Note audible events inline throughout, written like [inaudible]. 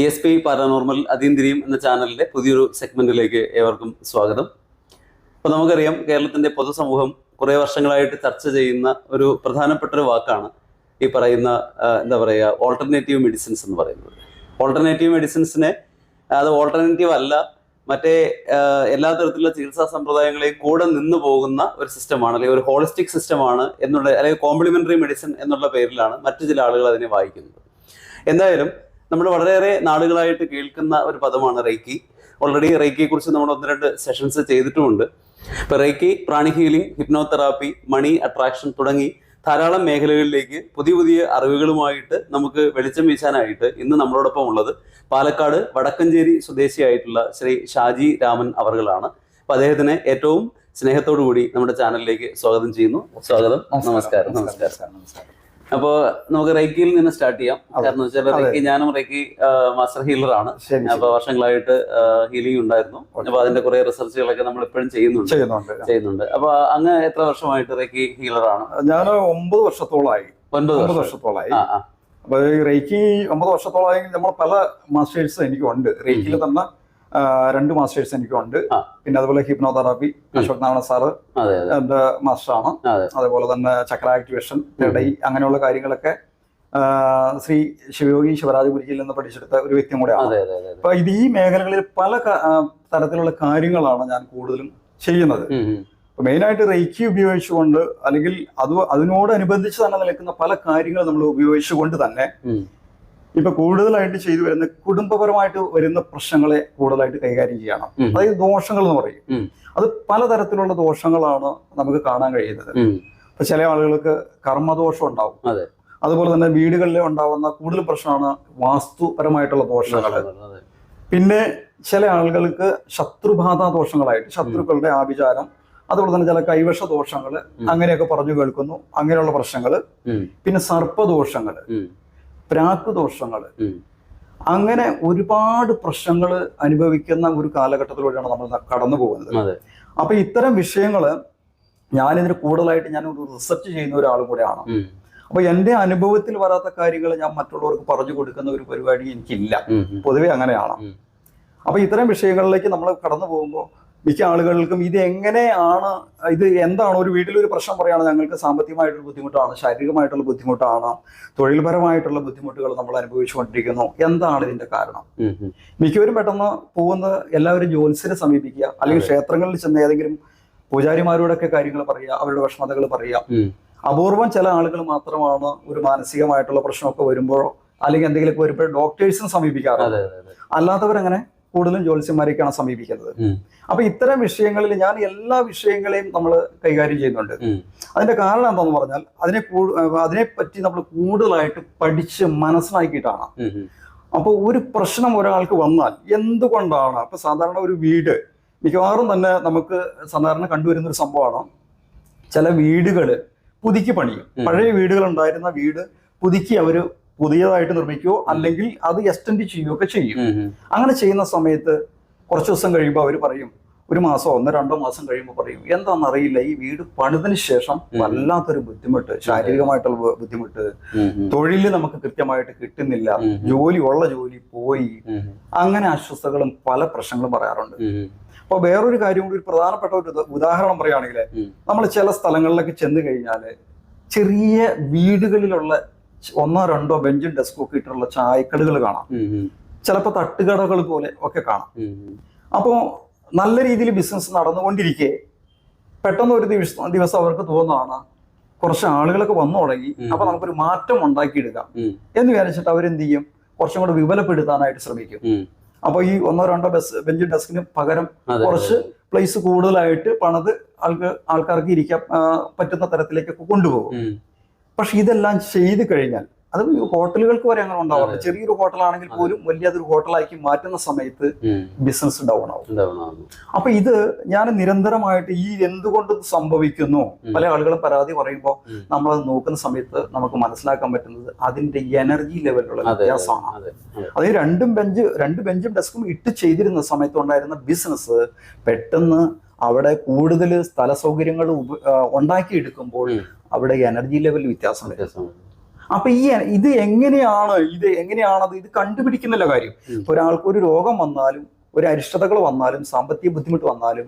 E S P paranormal അതീന്ദ്രിയം എന്ന ചാനലിന്റെ പുതിയൊരു സെഗ്മെന്റിലേക്ക് ഏവർക്കും സ്വാഗതം. അപ്പോൾ നമുക്കറിയാം കേരളത്തിന്റെ പൊതുസമൂഹം കുറേ വർഷങ്ങളായിട്ട് ചർച്ച ചെയ്യുന്ന ഒരു പ്രധാനപ്പെട്ട ഒരു വാക്കാണ് ഈ പറയുന്ന എന്താ പറയുക ഓൾട്ടർനേറ്റീവ് മെഡിസിൻസ് എന്ന് പറയുന്നത്. ഓൾട്ടർനേറ്റീവ് മെഡിസിൻസിനെ അത് ഓൾട്ടർനേറ്റീവ് അല്ല മറ്റേ എല്ലാ തരത്തിലുള്ള ചികിത്സാ സമ്പ്രദായങ്ങളെയും കൂടെ നിന്ന് പോകുന്ന ഒരു സിസ്റ്റമാണ് അല്ലെങ്കിൽ ഒരു ഹോളിസ്റ്റിക് സിസ്റ്റമാണ് എന്നുള്ള അല്ലെങ്കിൽ കോംപ്ലിമെന്ററി മെഡിസിൻ എന്നുള്ള പേരിലാണ് മറ്റു ചില ആളുകൾ അതിനെ വായിക്കുന്നത്. എന്തായാലും നമ്മൾ വളരെയേറെ നാളുകളായിട്ട് കേൾക്കുന്ന ഒരു പദമാണ് റൈക്കി. ഓൾറെഡി റേക്കിയെ കുറിച്ച് നമ്മൾ ഒന്ന് രണ്ട് സെഷൻസ് ചെയ്തിട്ടുമുണ്ട്. ഇപ്പൊ റൈക്കി പ്രാണി ഹീലിംഗ് ഹിപ്നോതെറാപ്പി മണി അട്രാക്ഷൻ തുടങ്ങി ധാരാളം മേഖലകളിലേക്ക് പുതിയ പുതിയ അറിവുകളുമായിട്ട് നമുക്ക് വെളിച്ചം വീശാനായിട്ട് ഇന്ന് നമ്മളോടൊപ്പം ഉള്ളത് പാലക്കാട് വടക്കഞ്ചേരി സ്വദേശിയായിട്ടുള്ള ശ്രീ ഷാജി രാമൻ അവർകളാണ്. അപ്പൊ അദ്ദേഹത്തിന് ഏറ്റവും സ്നേഹത്തോടു കൂടി നമ്മുടെ ചാനലിലേക്ക് സ്വാഗതം ചെയ്യുന്നു. സ്വാഗതം. നമസ്കാരം. നമസ്കാരം. അപ്പോൾ നമുക്ക് റേക്കിയിൽ നിന്ന് സ്റ്റാർട്ട് ചെയ്യാം. കാരണം വെച്ചാൽ റേക്കി ഞാനും റേക്കി മാസ്റ്റർ ഹീലർ ആണ് അപ്പൊ വർഷങ്ങളായിട്ട് ഹീലിംഗ് ഉണ്ടായിരുന്നു. അപ്പൊ അതിന്റെ കുറെ റിസർച്ചുകളൊക്കെ നമ്മൾ ഇപ്പോഴും ചെയ്യുന്നുണ്ട്. ചെയ്യുന്നുണ്ട്. അപ്പൊ അങ്ങ് എത്ര വർഷമായിട്ട് റേക്കി ആണ് ഞാൻ ഒമ്പത് വർഷത്തോളായി. ഒൻപത് വർഷത്തോളായി. വർഷത്തോളമായി അപ്പൊ റേക്കി ഒമ്പത് വർഷത്തോളമായി നമ്മൾ പല മാസ്റ്റേഴ്സ് എനിക്കുണ്ട്. റേക്കിയിൽ തന്നെ രണ്ട് മാസ്റ്റേഴ്സ് എനിക്കുണ്ട്. ഉണ്ട് പിന്നെ അതുപോലെ ഹിപ്നോതെറാപ്പി അശോക് നാരായണ സാറ് എന്റെ മാസ്റ്ററാണ്. അതെ അതുപോലെ തന്നെ ചക്ര ആക്ടിവേഷൻ ഇടയി അങ്ങനെയുള്ള കാര്യങ്ങളൊക്കെ ശ്രീ ശിവയോഗി ശിവരാജ ഗുരുജിയിൽ നിന്ന് പഠിച്ചെടുത്ത ഒരു വ്യക്തിയും കൂടെയാണ്. അപ്പൊ ഇത് ഈ മേഖലകളിൽ പല തരത്തിലുള്ള കാര്യങ്ങളാണ് ഞാൻ കൂടുതലും ചെയ്യുന്നത്. മെയിനായിട്ട് റേക്കി ഉപയോഗിച്ചുകൊണ്ട് അല്ലെങ്കിൽ അത് അതിനോടനുബന്ധിച്ച് തന്നെ നിൽക്കുന്ന പല കാര്യങ്ങൾ നമ്മൾ ഉപയോഗിച്ചുകൊണ്ട് തന്നെ. ഇപ്പൊ കൂടുതലായിട്ട് ചെയ്തു വരുന്ന കുടുംബപരമായിട്ട് വരുന്ന പ്രശ്നങ്ങളെ കൂടുതലായിട്ട് കൈകാര്യം ചെയ്യണം അതായത് ദോഷങ്ങൾ എന്ന് പറയും. അത് പലതരത്തിലുള്ള ദോഷങ്ങളാണ് നമുക്ക് കാണാൻ കഴിയുന്നത്. ഇപ്പൊ ചില ആളുകൾക്ക് കർമ്മദോഷം ഉണ്ടാവും അതെ. അതുപോലെ തന്നെ വീടുകളിലെ ഉണ്ടാവുന്ന കൂടുതൽ പ്രശ്നമാണ് വാസ്തുപരമായിട്ടുള്ള ദോഷങ്ങൾ. പിന്നെ ചില ആളുകൾക്ക് ശത്രുബാധ ദോഷങ്ങളായിട്ട് ശത്രുക്കളുടെ ആഭിചാരം അതുപോലെ തന്നെ ചില കൈവശ ദോഷങ്ങൾ. അങ്ങനെയൊക്കെ പറഞ്ഞു കേൾക്കുന്നു അങ്ങനെയുള്ള പ്രശ്നങ്ങൾ പിന്നെ സർപ്പദോഷങ്ങൾ. പ്രാക്ക് ദോഷങ്ങൾ അങ്ങനെ ഒരുപാട് പ്രശ്നങ്ങൾ അനുഭവിക്കുന്ന ഒരു കാലഘട്ടത്തിലൂടെയാണ് നമ്മൾ കടന്നു പോകുന്നത്. അപ്പൊ ഇത്തരം വിഷയങ്ങൾ ഞാനിതിന് കൂടുതലായിട്ട് ഞാൻ ഒരു റിസർച്ച് ചെയ്യുന്ന ഒരാളും കൂടെയാണ്. അപ്പൊ എന്റെ അനുഭവത്തിൽ വരാത്ത കാര്യങ്ങൾ ഞാൻ മറ്റുള്ളവർക്ക് പറഞ്ഞു കൊടുക്കുന്ന ഒരു പരിപാടി എനിക്കില്ല. പൊതുവെ അങ്ങനെയാണ്. അപ്പൊ ഇത്തരം വിഷയങ്ങളിലേക്ക് നമ്മൾ കടന്നു പോകുമ്പോൾ മിക്ക ആളുകൾക്കും ഇത് എങ്ങനെയാണ് ഇത് എന്താണ് ഒരു വീട്ടിലൊരു പ്രശ്നം പറയുകയാണ് ഞങ്ങൾക്ക് സാമ്പത്തികമായിട്ടുള്ള ബുദ്ധിമുട്ടാണ് ശാരീരികമായിട്ടുള്ള ബുദ്ധിമുട്ടാണ് തൊഴിൽപരമായിട്ടുള്ള ബുദ്ധിമുട്ടുകൾ നമ്മൾ അനുഭവിച്ചുകൊണ്ടിരിക്കുന്നു എന്താണ് ഇതിന്റെ കാരണം. മിക്കവരും പെട്ടെന്ന് പോകുന്ന എല്ലാവരും ജ്യോത്സ്യനെ സമീപിക്കുക അല്ലെങ്കിൽ ക്ഷേത്രങ്ങളിൽ ചെന്ന് ഏതെങ്കിലും പൂജാരിമാരോടൊക്കെ കാര്യങ്ങൾ പറയുക അവരുടെ വിഷമതകൾ പറയുക. അപൂർവം ചില ആളുകൾ മാത്രമാണ് ഒരു മാനസികമായിട്ടുള്ള പ്രശ്നമൊക്കെ വരുമ്പോഴോ അല്ലെങ്കിൽ എന്തെങ്കിലുമൊക്കെ വരുമ്പോഴോ ഡോക്ടേഴ്സിനെ സമീപിക്കാറുണ്ട്. അല്ലാത്തവരങ്ങനെ? കൂടുതലും ജ്യോത്സ്യന്മാരെയൊക്കെയാണ് സമീപിക്കുന്നത്. അപ്പൊ ഇത്തരം വിഷയങ്ങളിൽ ഞാൻ എല്ലാ വിഷയങ്ങളെയും നമ്മൾ കൈകാര്യം ചെയ്യുന്നുണ്ട്. അതിന്റെ കാരണം എന്താണെന്ന് പറഞ്ഞാൽ അതിനെ അതിനെ പറ്റി നമ്മൾ കൂടുതലായിട്ട് പഠിച്ച് മനസ്സിലാക്കിയിട്ടാണ്. അപ്പോൾ ഒരു പ്രശ്നം ഒരാൾക്ക് വന്നാൽ എന്തുകൊണ്ടാണ്? അപ്പൊ സാധാരണ ഒരു വീട് മിക്കവാറും തന്നെ നമുക്ക് സാധാരണ കണ്ടുവരുന്ന ഒരു സംഭവമാണ്. ചില വീടുകൾ പുതുക്കി പണിയും. പഴയ വീടുകൾ ഉണ്ടായിരുന്ന വീട് പുതുക്കി അവർ പുതിയതായിട്ട് നിർമ്മിക്കുകയോ അല്ലെങ്കിൽ അത് എക്സ്റ്റെൻഡ് ചെയ്യുകയോ ഒക്കെ ചെയ്യും. അങ്ങനെ ചെയ്യുന്ന സമയത്ത് കുറച്ച് ദിവസം കഴിയുമ്പോൾ അവർ പറയും ഒരു മാസം ഒന്നോ രണ്ടോ മാസം കഴിയുമ്പോൾ പറയും എന്താണെന്നറിയില്ല ഈ വീട് പണിതിന് ശേഷം വല്ലാത്തൊരു ബുദ്ധിമുട്ട് ശാരീരികമായിട്ടുള്ള ബുദ്ധിമുട്ട്. തൊഴിൽ നമുക്ക് കൃത്യമായിട്ട് കിട്ടുന്നില്ല. ജോലി ഉള്ള ജോലി പോയി. അങ്ങനെ അസ്വസ്ഥകളും പല പ്രശ്നങ്ങളും പറയാറുണ്ട്. അപ്പൊ വേറൊരു കാര്യം കൂടി ഒരു പ്രധാനപ്പെട്ട ഒരു ഉദാഹരണം പറയുകയാണെങ്കിൽ നമ്മൾ ചില സ്ഥലങ്ങളിലൊക്കെ ചെന്ന് കഴിഞ്ഞാൽ ചെറിയ വീടുകളിലുള്ള ഒന്നോ രണ്ടോ ബെഞ്ചും ഡെസ്കും ഒക്കെ ഇട്ടുള്ള ചായക്കടകൾ കാണാം. ചിലപ്പോൾ തട്ടുകടകൾ പോലെ ഒക്കെ കാണാം. അപ്പോൾ നല്ല രീതിയിൽ ബിസിനസ് നടന്നുകൊണ്ടിരിക്കെ പെട്ടെന്ന് ഒരു ദിവസം ദിവസം അവർക്ക് തോന്നുന്നതാണ് കുറച്ച് ആളുകളൊക്കെ വന്നു തുടങ്ങി. അപ്പൊ നമുക്കൊരു മാറ്റം ഉണ്ടാക്കിയെടുക്കാം എന്ന് വിചാരിച്ചിട്ട് അവരെന്ത് ചെയ്യും കുറച്ചും കൂടെ വിപുലപ്പെടുത്താനായിട്ട് ശ്രമിക്കും. അപ്പൊ ഈ ഒന്നോ രണ്ടോ ബസ് ബെഞ്ച് ഡെസ്കിന് പകരം കുറച്ച് പ്ലേസ് കൂടുതലായിട്ട് പണത് ആൾക്ക് ആൾക്കാർക്ക് ഇരിക്കാൻ പറ്റുന്ന തരത്തിലേക്കൊക്കെ കൊണ്ടുപോകും. പക്ഷെ ഇതെല്ലാം ചെയ്ത് കഴിഞ്ഞാൽ അത് ഹോട്ടലുകൾക്ക് വരെ അങ്ങനെ ഉണ്ടാവാറുണ്ട് ചെറിയൊരു ചെറിയൊരു ഹോട്ടലാണെങ്കിൽ പോലും വലിയൊരു ഹോട്ടലാക്കി മാറ്റുന്ന സമയത്ത് ബിസിനസ് ഡൗൺ ആവും. അപ്പൊ ഇത് ഞാൻ നിരന്തരമായിട്ട് ഈ എന്തുകൊണ്ട് സംഭവിക്കുന്നു? പല ആളുകളും പരാതി പറയുമ്പോൾ നമ്മൾ നമ്മളത് നോക്കുന്ന സമയത്ത് നമുക്ക് മനസ്സിലാക്കാൻ പറ്റുന്നത് അതിന്റെ എനർജി ലെവലിലുള്ള വ്യത്യാസമാണ്. അതായത് അതെ. അത് രണ്ടും ബെഞ്ച് രണ്ട് ബെഞ്ചും ഡെസ്കും ഇട്ട് ചെയ്തിരുന്ന സമയത്ത് ഉണ്ടായിരുന്ന ബിസിനസ് പെട്ടെന്ന് അവിടെ കൂടുതൽ സ്ഥല സൗകര്യങ്ങൾ ഉണ്ടാക്കിയെടുക്കുമ്പോൾ അവിടെ എനർജി ലെവൽ വ്യത്യാസം വ്യത്യാസം അപ്പൊ ഈ ഇത് എങ്ങനെയാണ് ഇത് എങ്ങനെയാണത്? ഇത് കണ്ടുപിടിക്കുന്നില്ല കാര്യം. ഒരാൾക്ക് ഒരു രോഗം വന്നാലും ഒരു അരിഷ്ടതകൾ വന്നാലും സാമ്പത്തിക ബുദ്ധിമുട്ട് വന്നാലും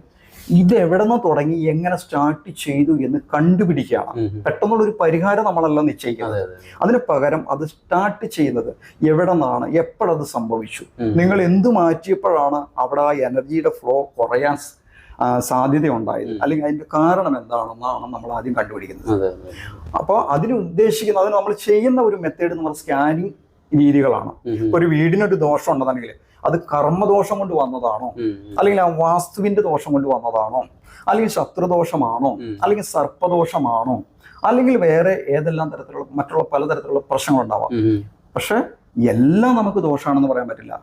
ഇത് എവിടെ നിന്ന് തുടങ്ങി എങ്ങനെ സ്റ്റാർട്ട് ചെയ്തു എന്ന് കണ്ടുപിടിക്കുകയാണ്. പെട്ടെന്നുള്ള ഒരു പരിഹാരം നമ്മളല്ല നിശ്ചയിക്കുന്നത്. അതെ അതെ അതിന് പകരം അത് സ്റ്റാർട്ട് ചെയ്യുന്നത് എവിടെ നിന്നാണ് എപ്പോഴത് സംഭവിച്ചു? നിങ്ങൾ എന്ത് മാറ്റിയപ്പോഴാണ് അവിടെ ആ എനർജിയുടെ ഫ്ലോ കുറയാൻ സ്- ഉണ്ടായത് സാധ്യതയുണ്ടായത് അല്ലെങ്കിൽ അതിന്റെ കാരണം എന്താണെന്നാണ് നമ്മൾ ആദ്യം കണ്ടുപിടിക്കുന്നത്. അപ്പോൾ അതിന് ഉദ്ദേശിക്കുന്ന അതിന് നമ്മൾ ചെയ്യുന്ന ഒരു മെത്തേഡ് നമ്മൾ സ്കാനിങ് രീതികളാണ്. ഒരു വീടിനൊരു ദോഷം ഉണ്ടെന്നുണ്ടെങ്കിൽ അത് കർമ്മദോഷം കൊണ്ട് വന്നതാണോ. അല്ലെങ്കിൽ ആ വാസ്തുവിന്റെ ദോഷം കൊണ്ട് വന്നതാണോ? അല്ലെങ്കിൽ ശത്രുദോഷമാണോ. അല്ലെങ്കിൽ സർപ്പദോഷമാണോ? അല്ലെങ്കിൽ വേറെ ഏതെല്ലാം തരത്തിലുള്ള മറ്റുള്ള പലതരത്തിലുള്ള പ്രശ്നങ്ങളുണ്ടാവാം. പക്ഷെ എല്ലാം നമുക്ക് ദോഷമാണെന്ന് പറയാൻ പറ്റില്ല.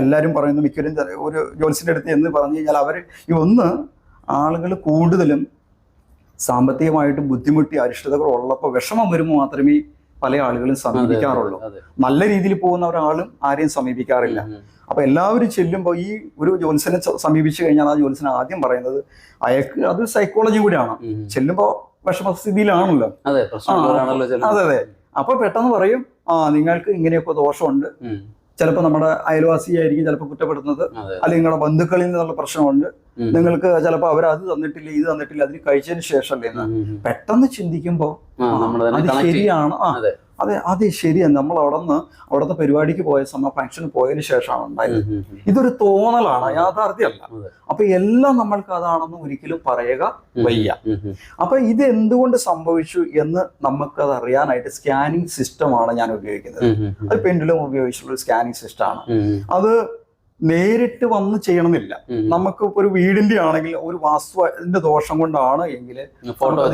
എല്ലാവരും പറയുന്നു മിക്കവരും ഒരു ജോലിസിന്റെ അടുത്ത് എന്ന് പറഞ്ഞു കഴിഞ്ഞാൽ അവർ ഈ ഒന്ന് ആളുകൾ കൂടുതലും സാമ്പത്തികമായിട്ട് ബുദ്ധിമുട്ടി അരിഷ്ടതകൾ ഉള്ളപ്പോൾ വിഷമം വരുമ്പോൾ മാത്രമേ പല ആളുകളും സമീപിക്കാറുള്ളൂ. നല്ല രീതിയിൽ പോകുന്ന ഒരാളും ആരെയും സമീപിക്കാറില്ല. അപ്പൊ എല്ലാവരും ചെല്ലുമ്പോൾ ഈ ഒരു ജോലിസിനെ സമീപിച്ചു കഴിഞ്ഞാൽ ആ ജോത്സ്യൻ ആദ്യം പറയുന്നത് അയാൾക്ക് അത് സൈക്കോളജി കൂടിയാണ്. ചെല്ലുമ്പോൾ വിഷമസ്ഥിതിയിലാണല്ലോ അതെ അതെ അപ്പൊ പെട്ടെന്ന് പറയും ആ നിങ്ങൾക്ക് ഇങ്ങനെയൊക്കെ ദോഷമുണ്ട്. ചിലപ്പോൾ നമ്മുടെ അയൽവാസിയായിരിക്കും ചിലപ്പോൾ കുറ്റപ്പെടുത്തുന്നത് അതെ അല്ലെങ്കിൽ നിങ്ങളുടെ ബന്ധുക്കളിൽ നിന്നുള്ള പ്രശ്നമുണ്ട്. നിങ്ങൾക്ക് ചിലപ്പോൾ അവർ അത് തന്നിട്ടില്ല ഇത് തന്നിട്ടില്ല അതിന് കഴിച്ചതിന് ശേഷമല്ലേ എന്ന്. പെട്ടെന്ന് ചിന്തിക്കുമ്പോൾ അത് ശരിയാണ് അതെ. അതെ ശരിയാണ് നമ്മൾ അവിടെ നിന്ന് അവിടുത്തെ പരിപാടിക്ക് പോയ സമയം ഫംഗ്ഷന് പോയതിന് ശേഷമാണ് ഉണ്ടായത്. ഇതൊരു തോന്നലാണ് യാഥാർത്ഥ്യമല്ല. അപ്പൊ എല്ലാം നമ്മൾക്ക് അതാണെന്ന് ഒരിക്കലും പറയുക വയ്യ. അപ്പൊ ഇത് എന്തുകൊണ്ട് സംഭവിച്ചു എന്ന് നമുക്ക് അത് അറിയാനായിട്ട് സ്കാനിങ് സിസ്റ്റമാണ് ഞാൻ ഉപയോഗിക്കുന്നത്. അത് പെൻഡുലം ഉപയോഗിച്ചിട്ടുള്ള ഒരു സ്കാനിങ് സിസ്റ്റമാണ്. അത് നേരിട്ട് വന്ന് ചെയ്യണമെന്നില്ല. നമുക്ക് ഒരു വീടിന്റെ ആണെങ്കിൽ ഒരു വാസ്തുവിന്റെ ദോഷം കൊണ്ടാണ് എങ്കിൽ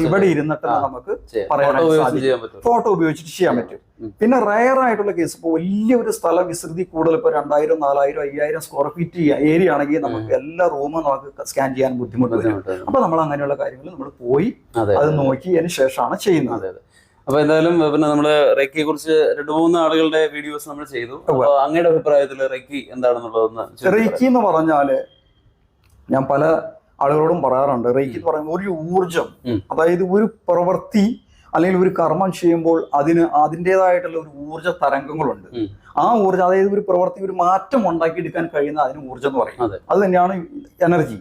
ഇവിടെ ഇരുന്നിട്ട് നമുക്ക് പറയാനായിട്ട് ഫോട്ടോ സാധിക്കും. ഉപയോഗിച്ചിട്ട് ചെയ്യാൻ പറ്റും. പിന്നെ റയർ ആയിട്ടുള്ള കേസ് ഇപ്പോൾ വലിയ ഒരു സ്ഥല വിസ്തൃതി കൂടുതൽ ഇപ്പോൾ രണ്ടായിരം നാലായിരം അയ്യായിരം സ്ക്വയർ ഫീറ്റ് ഏരിയ ആണെങ്കിൽ നമുക്ക് എല്ലാ റൂമും നമുക്ക് സ്കാൻ ചെയ്യാൻ ബുദ്ധിമുട്ട് വരും. അപ്പൊ നമ്മൾ അങ്ങനെയുള്ള കാര്യങ്ങൾ നമ്മൾ പോയി അതെ നോക്കിയതിന് ശേഷമാണ് ചെയ്യുന്നത്. അപ്പൊ എന്തായാലും പിന്നെ നമ്മൾ റെക്കിയെ കുറിച്ച് രണ്ടു മൂന്ന് ആളുകളുടെ വീഡിയോസ് നമ്മൾ ചെയ്തു. അങ്ങയുടെ അഭിപ്രായത്തിൽ റെക്കി എന്താണെന്നുള്ളതെന്ന് റെക്കി എന്ന് പറഞ്ഞാൽ ഞാൻ പല ആളുകളോടും പറയാറുണ്ട്. റെക്കി എന്ന് പറയുമ്പോൾ ഒരു ഊർജം അതായത് ഒരു പ്രവൃത്തി അല്ലെങ്കിൽ ഒരു കർമ്മം ചെയ്യുമ്പോൾ അതിന് അതിന്റെതായിട്ടുള്ള ഒരു ഊർജ തരംഗങ്ങളുണ്ട്. ആ ഊർജം അതായത് ഒരു പ്രവൃത്തി ഒരു മാറ്റം ഉണ്ടാക്കിയെടുക്കാൻ കഴിയുന്ന അതിന് ഊർജം എന്ന് പറയും. അതെ. തന്നെയാണ് എനർജി.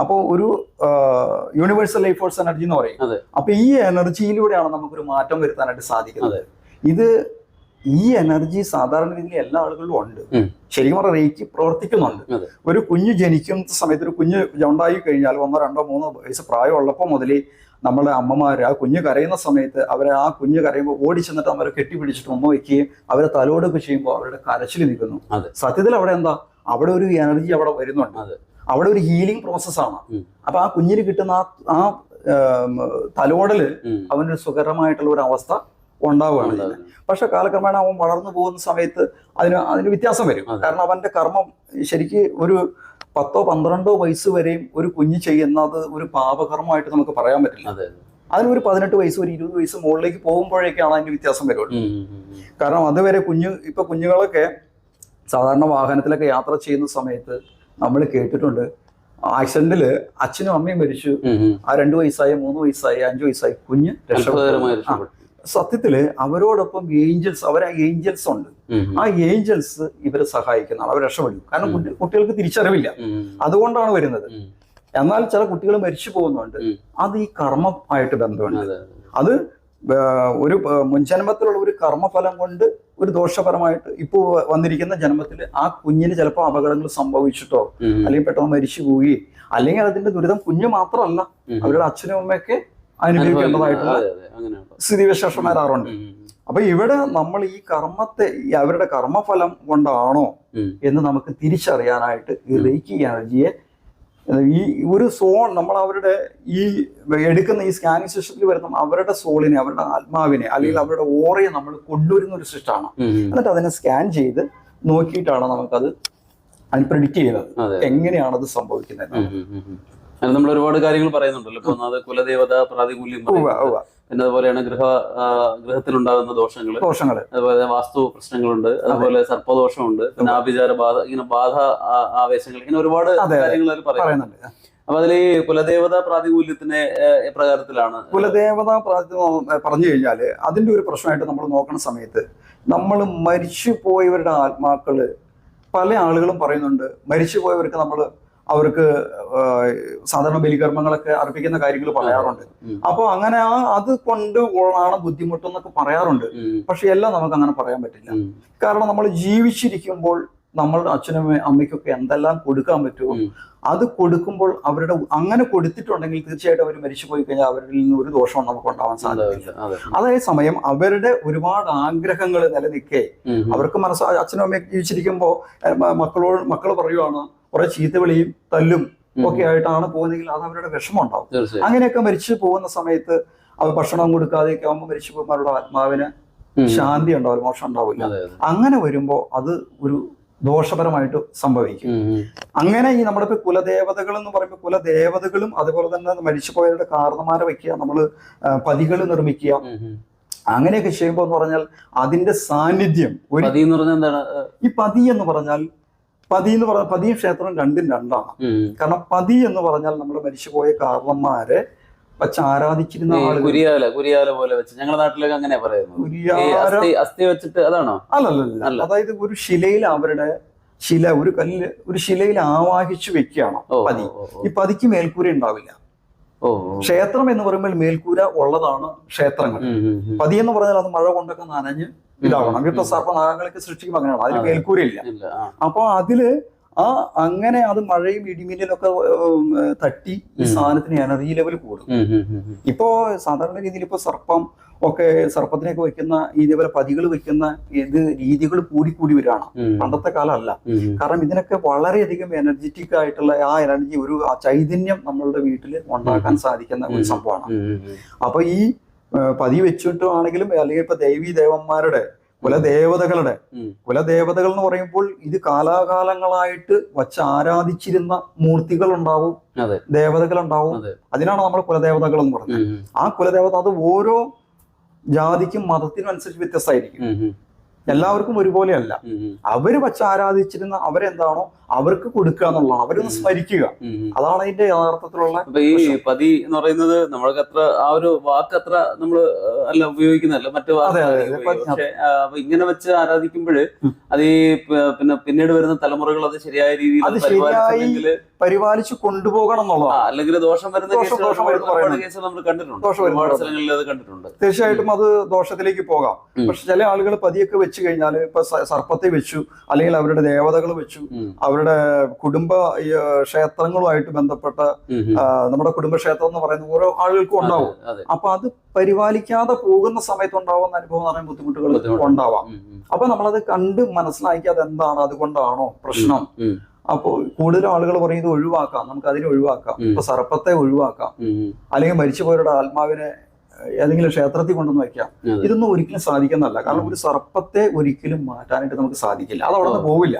അപ്പോൾ ഒരു യൂണിവേഴ്സൽ ലൈഫ് ഫോഴ്സ് എനർജി എന്ന് പറയും. അപ്പൊ ഈ എനർജിയിലൂടെയാണ് നമുക്കൊരു മാറ്റം വരുത്താനായിട്ട് സാധിക്കുന്നത്. ഇത് ഈ എനർജി സാധാരണ രീതിയിൽ എല്ലാ ആളുകളിലും ഉണ്ട്. ശരിക്കും പറഞ്ഞാൽ റേക്ക് പ്രവർത്തിക്കുന്നുണ്ട്. ഒരു കുഞ്ഞ് ജനിക്കുന്ന സമയത്ത് ഒരു കുഞ്ഞ് ഉണ്ടായി കഴിഞ്ഞാൽ ഒന്നോ രണ്ടോ മൂന്നോ വയസ്സ് പ്രായമുള്ളപ്പോൾ മുതലേ നമ്മളെ അമ്മമാർ ആ കുഞ്ഞ് കരയുന്ന സമയത്ത് അവരെ ആ കുഞ്ഞ് കരയുമ്പോൾ ഓടി ചെന്നിട്ട് അവരെ കെട്ടിപ്പിടിച്ചിട്ട് ഉമ്മ വയ്ക്കുകയും അവരെ തലോടൊക്കെ ചെയ്യുമ്പോൾ അവരുടെ കരച്ചിൽ നിൽക്കുന്നു. സത്യത്തിൽ അവിടെ എന്താ? അവിടെ ഒരു എനർജി അവിടെ വരുന്നുണ്ട്. അവിടെ ഒരു ഹീലിംഗ് പ്രോസസ്സാണ് ആണ്. അപ്പൊ ആ കുഞ്ഞിന് കിട്ടുന്ന ആ തലോടൽ അവനൊരു സുഖകരമായിട്ടുള്ള ഒരു അവസ്ഥ ഉണ്ടാവുകയാണ് ചെയ്യുന്നത്. പക്ഷെ കാലക്രമേണ അവൻ വളർന്നു പോകുന്ന സമയത്ത് അതിന് അതിന് വ്യത്യാസം വരും. കാരണം അവന്റെ കർമ്മം ശരിക്ക് ഒരു പത്തോ പന്ത്രണ്ടോ വയസ്സ് വരെയും ഒരു കുഞ്ഞ് ചെയ്യുന്നത് ഒരു പാപകർമ്മമായിട്ട് നമുക്ക് പറയാൻ പറ്റില്ല അതെ അതിന് ഒരു പതിനെട്ട് വയസ്സ് ഒരു ഇരുപത് വയസ്സ് മുകളിലേക്ക് പോകുമ്പോഴേക്കാണ് അതിന്റെ വ്യത്യാസം വരുള്ളൂ. കാരണം അതുവരെ കുഞ്ഞ് ഇപ്പൊ കുഞ്ഞുങ്ങളൊക്കെ സാധാരണ വാഹനത്തിലൊക്കെ യാത്ര ചെയ്യുന്ന സമയത്ത് നമ്മൾ കേട്ടിട്ടുണ്ട് ആക്സിഡന്റിൽ അച്ഛനും അമ്മയും മരിച്ചു. ആ രണ്ട് വയസ്സായി മൂന്ന് വയസ്സായി അഞ്ചു വയസ്സായി കുഞ്ഞ് രക്ഷപ്പെട്ടു സത്യത്തിൽ അവരോടൊപ്പം ഏഞ്ചൽസ് അവരെ ഏഞ്ചൽസ് ഉണ്ട്. ആ ഏഞ്ചൽസ് ഇവരെ സഹായിക്കുന്നതാണ് അവർ രക്ഷപ്പെടും. കാരണം കുട്ടി- കുട്ടികൾക്ക് തിരിച്ചറിവില്ല. അതുകൊണ്ടാണ് വരുന്നത്. എന്നാൽ ചില കുട്ടികൾ മരിച്ചു പോകുന്നുണ്ട്. അത് ഈ കർമ്മമായിട്ട് ബന്ധമുണ്ട്. അത്. ഒരു മുൻജന്മത്തിലുള്ള ഒരു കർമ്മഫലം കൊണ്ട് ഒരു ദോഷപരമായിട്ട് ഇപ്പോൾ വന്നിരിക്കുന്ന ജന്മത്തിൽ ആ കുഞ്ഞിന് ചിലപ്പോൾ അപകടങ്ങൾ സംഭവിച്ചിട്ടോ. അല്ലെങ്കിൽ പെട്ടെന്ന് മരിച്ചു പോയി അല്ലെങ്കിൽ അതിന്റെ ദുരിതം കുഞ്ഞ് മാത്രമല്ല അവരുടെ അച്ഛനും അമ്മയൊക്കെ അനുഭവിക്കേണ്ടതായിട്ടുള്ള സ്ഥിതിവിശേഷം വരാറുണ്ട് അപ്പൊ ഇവിടെ നമ്മൾ ഈ കർമ്മത്തെ ഈ അവരുടെ കർമ്മഫലം കൊണ്ടാണോ എന്ന് നമുക്ക് തിരിച്ചറിയാനായിട്ട് ഈ റേക്കി എനർജിയെ ഈ ഒരു സോൺ നമ്മൾ അവരുടെ ഈ എടുക്കുന്ന ഈ സ്കാനിങ് സിസ്റ്റത്തിൽ വരുന്ന അവരുടെ സോളിനെ അവരുടെ ആത്മാവിനെ അല്ലെങ്കിൽ അവരുടെ ഓറയെ നമ്മൾ കൊണ്ടുവരുന്ന ഒരു സിസ്റ്റമാണ്. എന്നിട്ട് അതിനെ സ്കാൻ ചെയ്ത് നോക്കിയിട്ടാണ് നമുക്കത് അതിന് പ്രിഡിക്റ്റ് ചെയ്യുന്നത് എങ്ങനെയാണത് എങ്ങനെയാണ് അത് സംഭവിക്കുന്നത് അതിന് നമ്മൾ ഒരുപാട് കാര്യങ്ങൾ പറയുന്നുണ്ടല്ലോ. ഇപ്പൊ ഒന്നാമത് കുലദേവത പ്രാതികൂല്യം. പിന്നെ അതുപോലെയാണ് ഗൃഹ ഗൃഹത്തിലുണ്ടാകുന്ന ദോഷങ്ങൾ ദോഷങ്ങൾ അതുപോലെ വാസ്തു പ്രശ്നങ്ങളുണ്ട്. അതുപോലെ സർപ്പദോഷമുണ്ട്. പിന്നെ ആഭിചാര ബാധ ഇങ്ങനെ ബാധ ആവേശങ്ങൾ ഇങ്ങനെ ഒരുപാട് അതെ, അതെ. കാര്യങ്ങൾ അതിൽ പറയുന്നുണ്ട്. അപ്പൊ അതിൽ ഈ കുലദേവത പ്രാതികൂല്യത്തിന് പ്രകാരത്തിലാണ് എപ്രകാരത്തിലാണ് കുലദേവത പ്രാതി പറഞ്ഞു കഴിഞ്ഞാൽ അതിന്റെ ഒരു പ്രശ്നമായിട്ട് നമ്മൾ നോക്കുന്ന സമയത്ത് നമ്മൾ മരിച്ചു പോയവരുടെ ആത്മാക്കൾ പല ആളുകളും പറയുന്നുണ്ട്. മരിച്ചു പോയവർക്ക് നമ്മൾ അവർക്ക് സാധാരണ ബലികർമ്മങ്ങളൊക്കെ അർപ്പിക്കുന്ന കാര്യങ്ങൾ പറയാറുണ്ട്. അപ്പൊ അപ്പോൾ അങ്ങനെ ആ അത് കൊണ്ട് ആണ് ബുദ്ധിമുട്ടെന്നൊക്കെ പറയാറുണ്ട്. പക്ഷെ എല്ലാം നമുക്ക് അങ്ങനെ പറയാൻ പറ്റില്ല. കാരണം നമ്മൾ ജീവിച്ചിരിക്കുമ്പോൾ നമ്മളുടെ അച്ഛനും അമ്മയ്ക്കൊക്കെ എന്തെല്ലാം കൊടുക്കാൻ പറ്റുമോ അത് കൊടുക്കുമ്പോൾ അവരുടെ അങ്ങനെ കൊടുത്തിട്ടുണ്ടെങ്കിൽ തീർച്ചയായിട്ടും അവർ മരിച്ചു പോയി കഴിഞ്ഞാൽ അവരിൽ നിന്ന് ഒരു ദോഷവും നമുക്ക് ഉണ്ടാവാൻ സാധിക്കില്ല. അതെ. സമയം അവരുടെ ഒരുപാട് ആഗ്രഹങ്ങൾ നിലനിൽക്കെ. അവർക്ക് മനസ്സ് അച്ഛനും അമ്മയും ജീവിച്ചിരിക്കുമ്പോൾ മക്കളോട് മക്കൾ പറയുവാണ് കുറെ ചീത്തവിളിയും തല്ലും ഒക്കെ ആയിട്ടാണ് പോകുന്നതെങ്കിൽ അത് അവരുടെ വിഷമം ഉണ്ടാവും അങ്ങനെയൊക്കെ മരിച്ചു പോകുന്ന സമയത്ത് അവർ ഭക്ഷണം കൊടുക്കാതെയൊക്കെ ആകുമ്പോൾ മരിച്ചു പോകുമ്പോൾ അവരുടെ ആത്മാവിന് ശാന്തി ഉണ്ടാവില്ല മോശം ഉണ്ടാവില്ല. അങ്ങനെ വരുമ്പോ അത് ഒരു ദോഷപരമായിട്ട് സംഭവിക്കും. അങ്ങനെ ഈ നമ്മുടെ ഇപ്പൊ കുലദേവതകൾ എന്ന് പറയുമ്പോൾ കുലദേവതകളും അതുപോലെ തന്നെ മരിച്ചുപോയവരുടെ കാരണമാരെ വെക്കുക നമ്മൾ പതികൾ നിർമ്മിക്കുക. അങ്ങനെയൊക്കെ ചെയ്യുമ്പോൾ എന്ന് പറഞ്ഞാൽ അതിന്റെ സാന്നിധ്യം ഒരു ഈ പതി എന്ന് പറഞ്ഞാൽ പതി എന്ന് പറഞ്ഞാൽ പതിയും ക്ഷേത്രം രണ്ടും രണ്ടാണ്. കാരണം പതി എന്ന് പറഞ്ഞാൽ നമ്മൾ മരിച്ചുപോയ കാരണന്മാരെ വച്ച് ആരാധിച്ചിരുന്ന കുരിയാല കുരിയാല പോലെ വെച്ച്. ഞങ്ങളുടെ നാട്ടിലൊക്കെ അസ്ഥി വെച്ചിട്ട് അതാണോ? അല്ലല്ല. അതായത് ഒരു ശിലയിൽ അവരുടെ ശില ഒരു കല്ല് ഒരു ശിലയിൽ ആവാഹിച്ചു വെക്കുകയാണ് പതി. ഈ പതിക്ക് മേൽക്കൂര ഉണ്ടാവില്ല. ക്ഷേത്രം എന്ന് പറയുമ്പോൾ മേൽക്കൂര ഉള്ളതാണ് ക്ഷേത്രങ്ങൾ. പതി എന്ന് പറഞ്ഞാൽ അത് മഴ കൊണ്ടൊക്കെ നനഞ്ഞ് ഇതാവണം. ഇപ്പൊ സർപ്പനാഗങ്ങളൊക്കെ സൃഷ്ടിക്കുമ്പോൾ അങ്ങനെയാണ്. അതിൽ അതെ. മേൽക്കൂരയില്ല. ഇല്ല. അപ്പൊ അതിൽ ആ അങ്ങനെ അത് മഴയും ഇടിമിന്നലൊക്കെ തട്ടി ഈ. സാധനത്തിന് എനർജി ലെവൽ കൂടും. ഇപ്പോ സാധാരണ രീതിയിൽ ഇപ്പൊ സർപ്പം ഒക്കെ സർപ്പത്തിനൊക്കെ വെക്കുന്ന ഇതേപോലെ പതികൾ വെക്കുന്ന ഇത് രീതികൾ കൂടി കൂടി വരികയാണ് പണ്ടത്തെ കാലമല്ല. കാരണം ഇതിനൊക്കെ വളരെയധികം എനർജറ്റിക് ആയിട്ടുള്ള ആ എനർജി ഒരു ചൈതന്യം നമ്മളുടെ വീട്ടിൽ ഉണ്ടാക്കാൻ സാധിക്കുന്ന ഒരു സംഭവമാണ്. അപ്പൊ ഈ പതി വെച്ചിട്ടാണെങ്കിലും അല്ലെങ്കിൽ ഇപ്പൊ ദേവീ ദേവന്മാരുടെ കുലദേവതകളുടെ. കുലദേവതകൾ എന്ന് പറയുമ്പോൾ ഇത് കാലാകാലങ്ങളായിട്ട് വച്ച് ആരാധിച്ചിരുന്ന മൂർത്തികൾ ഉണ്ടാവും ദേവതകൾ ഉണ്ടാവും അതെ അതിനാണ് നമ്മൾ കുലദേവതകൾ എന്ന് ഉം. ആ കുലദേവത അത് ഓരോ ജാതിക്കും മതത്തിനും അനുസരിച്ച് വ്യത്യസ്തമായിരിക്കും. എല്ലാവർക്കും ഒരുപോലെയല്ല. അവർ വച്ച് ആരാധിച്ചിരുന്ന അവരെന്താണോ അവർക്ക് കൊടുക്കുക എന്നുള്ളതാണ്. അവരൊന്ന് സ്മരിക്കുക. അതാണ് അതിന്റെ യഥാർത്ഥത്തിലുള്ള ഈ പതി എന്ന് പറയുന്നത് നമ്മൾക്ക് അത്ര ആ ഒരു വാക്ക് അത്ര നമ്മൾ അല്ല ഉപയോഗിക്കുന്നല്ല മറ്റു പക്ഷെ അപ്പൊ ഇങ്ങനെ വെച്ച് ആരാധിക്കുമ്പോൾ. അത് ഈ പിന്നെ പിന്നീട് വരുന്ന തലമുറകൾ അത് ശരിയായ രീതിയിൽ പരിപാലിച്ചു കൊണ്ടുപോകണം എന്നുള്ളതാണ്. അല്ലെങ്കിൽ ദോഷം വരുന്ന കേസ് നമ്മൾ കണ്ടിട്ടുണ്ട്. ദോഷം ഒരുപാട് സ്ഥലങ്ങളിൽ അത് കണ്ടിട്ടുണ്ട്. തീർച്ചയായിട്ടും അത് ദോഷത്തിലേക്ക് പോകാം. പക്ഷെ ചില ആളുകൾ പതിയൊക്കെ വെച്ച് കഴിഞ്ഞാൽ ഇപ്പൊ സർപ്പത്തെ വെച്ചു അല്ലെങ്കിൽ അവരുടെ ദേവതകൾ വെച്ചു അവരുടെ കുടുംബ ക്ഷേത്രങ്ങളുമായിട്ട് ബന്ധപ്പെട്ട നമ്മുടെ കുടുംബക്ഷേത്രം എന്ന് പറയുന്ന ഓരോ ആളുകൾക്കും ഉണ്ടാവും. അപ്പൊ അത് പരിപാലിക്കാതെ പോകുന്ന സമയത്ത് ഉണ്ടാവുന്ന അനുഭവം എന്ന് പറയുന്ന ബുദ്ധിമുട്ടുകൾ ബുദ്ധിമുട്ട്. ഉണ്ടാവാം. അപ്പൊ നമ്മളത് കണ്ട് മനസ്സിലാക്കി അത് എന്താണ് അതുകൊണ്ടാണോ പ്രശ്നം? അപ്പോൾ കൂടുതൽ ആളുകൾ പറയും ഇത് ഒഴിവാക്കാം. നമുക്ക് അതിനെ ഒഴിവാക്കാം. ഇപ്പൊ സർപ്പത്തെ ഒഴിവാക്കാം. അല്ലെങ്കിൽ മരിച്ചുപോയവരുടെ ആത്മാവിനെ ഏതെങ്കിലും ക്ഷേത്രത്തിൽ കൊണ്ടുവന്ന് വെക്കാം. ഇതൊന്നും ഒരിക്കലും സാധിക്കുന്നതല്ല. കാരണം ഒരു സർപ്പത്തെ ഒരിക്കലും മാറ്റാനായിട്ട് നമുക്ക് സാധിക്കില്ല. അത് അവിടെ നിന്ന് പോവില്ല.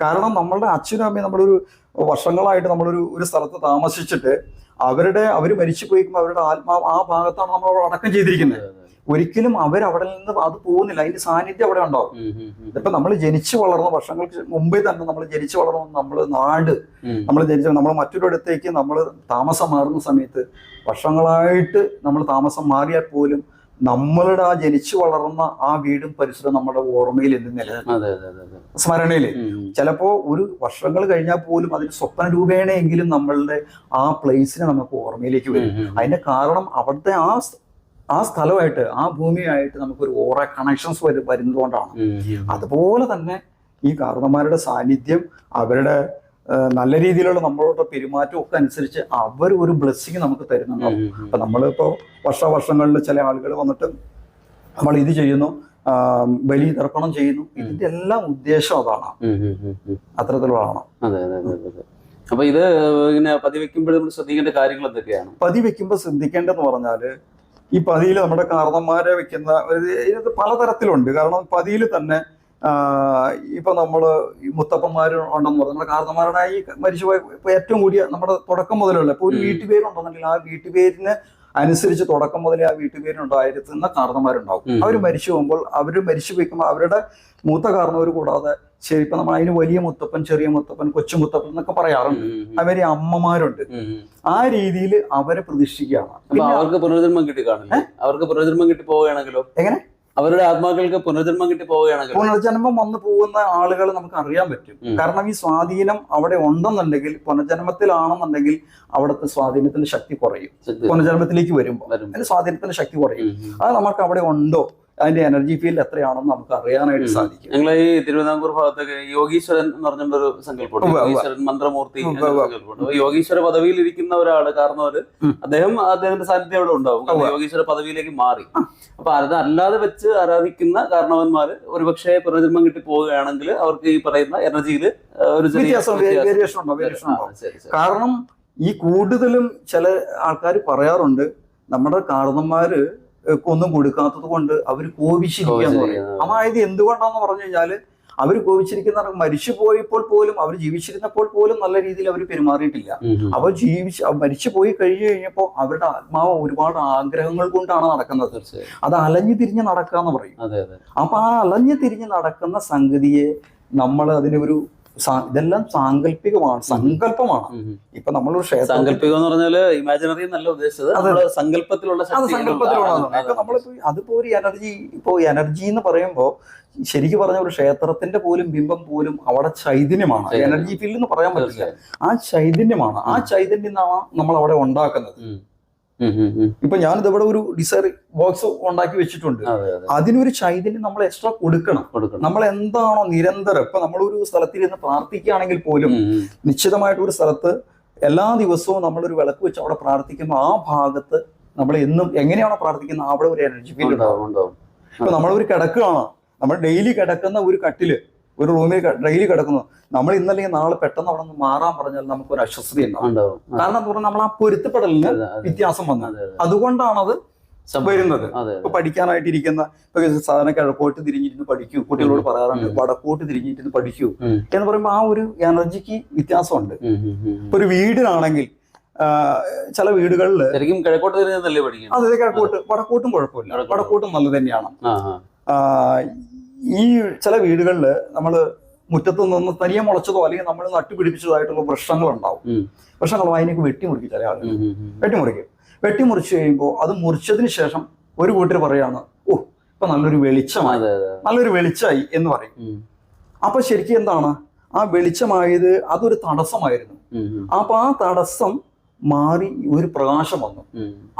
കാരണം നമ്മളുടെ അച്ഛനും അമ്മയും നമ്മളൊരു വർഷങ്ങളായിട്ട് നമ്മളൊരു ഒരു സ്ഥലത്ത് താമസിച്ചിട്ട് അവരുടെ അവർ മരിച്ചു പോയിക്കുമ്പോൾ അവരുടെ ആത്മാവ് ആ ഭാഗത്താണ് നമ്മൾ അടക്കം ചെയ്തിരിക്കുന്നത്. ഒരിക്കലും അവർ അവിടെ നിന്ന് അത് പോകുന്നില്ല. അതിന്റെ സാന്നിധ്യം അവിടെ ഉണ്ടാവും. ഇപ്പൊ നമ്മൾ ജനിച്ചു വളർന്ന വർഷങ്ങൾക്ക് മുമ്പേ തന്നെ നമ്മൾ ജനിച്ചു വളർന്ന നമ്മൾ നാട് നമ്മൾ ജനിച്ച നമ്മൾ മറ്റൊരിടത്തേക്ക് നമ്മൾ താമസം മാറുന്ന സമയത്ത് വർഷങ്ങളായിട്ട് നമ്മൾ താമസം മാറിയാൽ പോലും നമ്മളുടെ ആ ജനിച്ചു വളർന്ന ആ വീടും പരിസരവും നമ്മുടെ ഓർമ്മയിൽ എന്തും നിലനിൽക്കും. അതെ സ്മരണയിൽ. ചിലപ്പോ ഒരു വർഷങ്ങൾ കഴിഞ്ഞാൽ പോലും അതിന് സ്വപ്ന രൂപേണയെങ്കിലും നമ്മളുടെ ആ പ്ലേസിനെ നമുക്ക് ഓർമ്മയിലേക്ക് വരും. അതിന്റെ കാരണം അവിടുത്തെ ആ ആ സ്ഥലമായിട്ട് ആ ഭൂമിയായിട്ട് നമുക്കൊരു ഓറെ കണക്ഷൻസ് വരുന്നതുകൊണ്ടാണ്. ഉം, ഉം. അതുപോലെ തന്നെ ഈ കാരണന്മാരുടെ സാന്നിധ്യം അവരുടെ നല്ല രീതിയിലുള്ള നമ്മളോട് പെരുമാറ്റം ഒക്കെ അനുസരിച്ച് അവർ ഒരു ബ്ലെസ്സിങ് നമുക്ക് തരുന്നുണ്ടാവും അപ്പൊ നമ്മളിപ്പോ വർഷവർഷങ്ങളിൽ ചില ആളുകൾ വന്നിട്ട് നമ്മൾ ഇത് ചെയ്യുന്നു ബലി തർപ്പണം ചെയ്യുന്നു. ഇതിന്റെ എല്ലാം ഉദ്ദേശം അതാണ്. അത്തരത്തിലുള്ളതാണ്. അതെ അതെ അതെ അതെ, അതെ. അപ്പൊ ഇത് ഇങ്ങനെ പതിവെക്കുമ്പോൾ നമ്മൾ ശ്രദ്ധിക്കേണ്ട കാര്യങ്ങൾ എന്തൊക്കെയാണ്? പതിവെക്കുമ്പോ ശ്രദ്ധിക്കേണ്ടതെന്ന് പറഞ്ഞാൽ ഈ പതിയിൽ നമ്മുടെ കാരണന്മാരെ വെക്കുന്ന ഒരു- ഇത് പലതരത്തിലുണ്ട് കാരണം പതിയിൽ തന്നെ ഇപ്പൊ നമ്മൾ ഈ മുത്തപ്പന്മാർ ഉണ്ടെന്ന് പറഞ്ഞു നമ്മുടെ കാരണന്മാരുടെ ഈ മരിച്ചുപോയ ഇപ്പൊ ഏറ്റവും കൂടിയ നമ്മുടെ തുടക്കം മുതലുള്ള ഇപ്പൊ ഒരു. വീട്ടുപേരുണ്ടെന്നുണ്ടെങ്കിൽ ആ വീട്ടുപേരിന് അനുസരിച്ച് തുടക്കം മുതലേ ആ വീട്ടുപേരുണ്ടായിരുന്ന കാരണന്മാരുണ്ടാവും. അവർ മരിച്ചു പോകുമ്പോൾ അവർ മരിച്ചു പോയിക്കുമ്പോൾ അവരുടെ മൂത്ത കാരണവർ കൂടാതെ ശരി ഇപ്പൊ നമ്മൾ അതിന് വലിയ മുത്തപ്പൻ ചെറിയ മുത്തപ്പൻ കൊച്ചു മുത്തപ്പൻ എന്നൊക്കെ പറയാറുണ്ട്. അവർ അമ്മമാരുണ്ട്. ആ രീതിയിൽ അവരെ പ്രതീക്ഷിക്കുകയാണ് അവർക്ക് പുനർജന്മം കിട്ടി കാണുന്നത് അവർക്ക് പുനർജന്മം കിട്ടി പോവുകയാണെങ്കിലോ? എങ്ങനെ? അവരുടെ ആത്മാക്കൾക്ക് പുനർജന്മം കിട്ടി പോവുകയാണെങ്കിൽ പുനർജന്മം വന്നു പോകുന്ന ആളുകൾ നമുക്ക് അറിയാൻ പറ്റും. കാരണം ഈ സ്വാധീനം അവിടെ ഉണ്ടെന്നുണ്ടെങ്കിൽ പുനർജന്മത്തിലാണെന്നുണ്ടെങ്കിൽ അവിടുത്തെ സ്വാധീനത്തിന്റെ ശക്തി കുറയും. പുനർജന്മത്തിലേക്ക് വരുമ്പോൾ വരും. അതിന്റെ സ്വാധീനത്തിന്റെ ശക്തി കുറയും. അത് നമുക്ക് അവിടെ ഉണ്ടോ? അതിന്റെ എനർജി ഫീൽഡ് എത്രയാണെന്ന് നമുക്ക് അറിയാനായിട്ട് സാധിക്കും. ഞങ്ങൾ ഈ തിരുവിതാംകൂർ ഭാഗത്തൊക്കെ യോഗീശ്വരൻ എന്ന് പറഞ്ഞൊരു ഒരു സങ്കല്പം. യോഗീശ്വരൻ മന്ത്രമൂർത്തി. സങ്കല്പമുണ്ട്. യോഗീശ്വര പദവിയിൽ ഇരിക്കുന്ന ഒരാൾ കാരണവര് അവർ അദ്ദേഹം അദ്ദേഹത്തിന്റെ സാന്നിധ്യം അവിടെ ഉണ്ടാവും. കാരണം യോഗീശ്വര പദവിയിലേക്ക് മാറി. അപ്പൊ അത് അല്ലാതെ വെച്ച് ആരാധിക്കുന്ന കാരണവന്മാര് ഒരുപക്ഷെ പുനർജന്മം കിട്ടി പോവുകയാണെങ്കിൽ അവർക്ക് ഈ പറയുന്ന എനർജിയിൽ ഒരു വേരിയേഷൻ. കാരണം ഈ കൂടുതലും ചില ആൾക്കാർ പറയാറുണ്ട് നമ്മുടെ കാരണന്മാര് ഒന്നും കൊടുക്കാത്തത് കൊണ്ട് അവർ കോപിച്ചിരിക്കുക. അതായത് എന്തുകൊണ്ടാന്ന് പറഞ്ഞു കഴിഞ്ഞാൽ അവർ കോപിച്ചിരിക്കുന്ന മരിച്ചു പോയപ്പോൾ പോലും അവർ ജീവിച്ചിരുന്നപ്പോൾ പോലും നല്ല രീതിയിൽ അവർ പെരുമാറിയിട്ടില്ല. അവർ ജീവിച്ച് മരിച്ചു പോയി കഴിഞ്ഞു കഴിഞ്ഞപ്പോൾ അവരുടെ ആത്മാവ് ഒരുപാട് ആഗ്രഹങ്ങൾ കൊണ്ടാണ് നടക്കുന്നത്. അത് അലഞ്ഞു തിരിഞ്ഞ് നടക്കുക എന്ന് പറയും അപ്പൊ ആ അലഞ്ഞു തിരിഞ്ഞ് നടക്കുന്ന സംഗതിയെ നമ്മൾ അതിനൊരു ഇതെല്ലാം സാങ്കല്പികമാണ് സങ്കല്പമാണ്. ഇപ്പൊ നമ്മളൊരു ക്ഷേത്രം സാങ്കല്പികം എന്ന് പറഞ്ഞാൽ ഇമാജിനറി എന്നല്ല ഉദ്ദേശിച്ചത്. സങ്കല്പത്തിലുള്ള. നമ്മളിപ്പോ അതിപ്പോ ഒരു എനർജി ഇപ്പോ എനർജി എന്ന് പറയുമ്പോ ശരിക്കും പറഞ്ഞ ഒരു ക്ഷേത്രത്തിന്റെ പോലും ബിംബം പോലും അവിടെ ചൈതന്യമാണ്. ചൈതന്യം. എനർജി ഫീൽഡ് എന്ന് പറയാൻ പറ്റില്ല. ആ ചൈതന്യമാണ്. ആ ചൈതന്യം നമ്മൾ അവിടെ ഉണ്ടാക്കുന്നത്. ഇപ്പൊ ഞാനിത് ഇവിടെ ഒരു ഡിസൈർ ബോക്സ് ഉണ്ടാക്കി വെച്ചിട്ടുണ്ട്. അതെ അതെ. അതിനൊരു ചൈതന്യം നമ്മൾ എക്സ്ട്രാ കൊടുക്കണം. നമ്മൾ എന്താണോ നിരന്തരം ഇപ്പൊ നമ്മളൊരു സ്ഥലത്തിരുന്ന് പ്രാർത്ഥിക്കുകയാണെങ്കിൽ പോലും. നിശ്ചിതമായിട്ട് ഒരു സ്ഥലത്ത് എല്ലാ ദിവസവും നമ്മളൊരു വിളക്ക് വെച്ച് അവിടെ പ്രാർത്ഥിക്കുമ്പോൾ ആ ഭാഗത്ത് നമ്മൾ എന്നും എങ്ങനെയാണോ പ്രാർത്ഥിക്കുന്നത് അവിടെ ഒരു എനർജി ഫീൽ ഉണ്ടാവും ഇപ്പൊ നമ്മളൊരു കിടക്കുകയാണ്. നമ്മൾ ഡെയിലി കിടക്കുന്ന ഒരു കട്ടിൽ ഒരു റൂമിൽ ഡെയിലി കിടക്കുന്നു. നമ്മൾ ഇന്നല്ലെങ്കിൽ നാളെ പെട്ടെന്ന് അവിടെ നിന്ന് മാറാൻ പറഞ്ഞാൽ നമുക്ക് ഒരു അസ്വസ്ഥത ഉണ്ടാവും കാരണം എന്ന് പറഞ്ഞാൽ നമ്മൾ ആ പൊരുത്തപ്പെടലിന്. വ്യത്യാസം വന്നത് അതെ, അതെ. അതുകൊണ്ടാണത്. വരുന്നത്. ഇപ്പൊ പഠിക്കാനായിട്ടിരിക്കുന്ന ഇപ്പൊ സാധാരണ കിഴക്കോട്ട് തിരിഞ്ഞിരുന്ന് പഠിക്കൂ. കുട്ടികളോട് പറയാറുണ്ട്. വടക്കോട്ട് തിരിഞ്ഞിരുന്ന് പഠിക്കൂ എന്ന് പറയുമ്പോൾ ആ ഒരു എനർജിക്ക് വ്യത്യാസമുണ്ട്. ഇപ്പൊ ഒരു വീടിനാണെങ്കിൽ ചില വീടുകളിൽ ശരിക്കും കിഴക്കോട്ട് തിരിഞ്ഞതല്ലേ അത് കിഴക്കോട്ട്. വടക്കോട്ടും കുഴപ്പമില്ല. വടക്കോട്ട്. നല്ലത് തന്നെയാണ്. ഈ ചില വീടുകളിൽ നമ്മൾ മുറ്റത്ത് നിന്ന് തനിയെ മുളച്ചതോ അല്ലെങ്കിൽ നമ്മൾ നട്ടുപിടിപ്പിച്ചതായിട്ടുള്ള വൃക്ഷങ്ങൾ ഉണ്ടാവും. വൃക്ഷങ്ങൾ അതിനേക്ക് വെട്ടിമുറിക്കും ചില ആളുകൾ. വെട്ടിമുറിക്കും. വെട്ടിമുറിച്ച് കഴിയുമ്പോൾ അത് മുറിച്ചതിന് ശേഷം ഒരു കൂട്ടർ പറയാണ് ഓ ഇപ്പൊ നല്ലൊരു വെളിച്ചമായി. നല്ലൊരു വെളിച്ചമായി എന്ന് പറയും. അപ്പൊ ശരിക്കും എന്താണ്? ആ വെളിച്ചമായത് അതൊരു തടസ്സമായിരുന്നു. അപ്പൊ ആ തടസ്സം മാറി ഒരു പ്രകാശം വന്നു.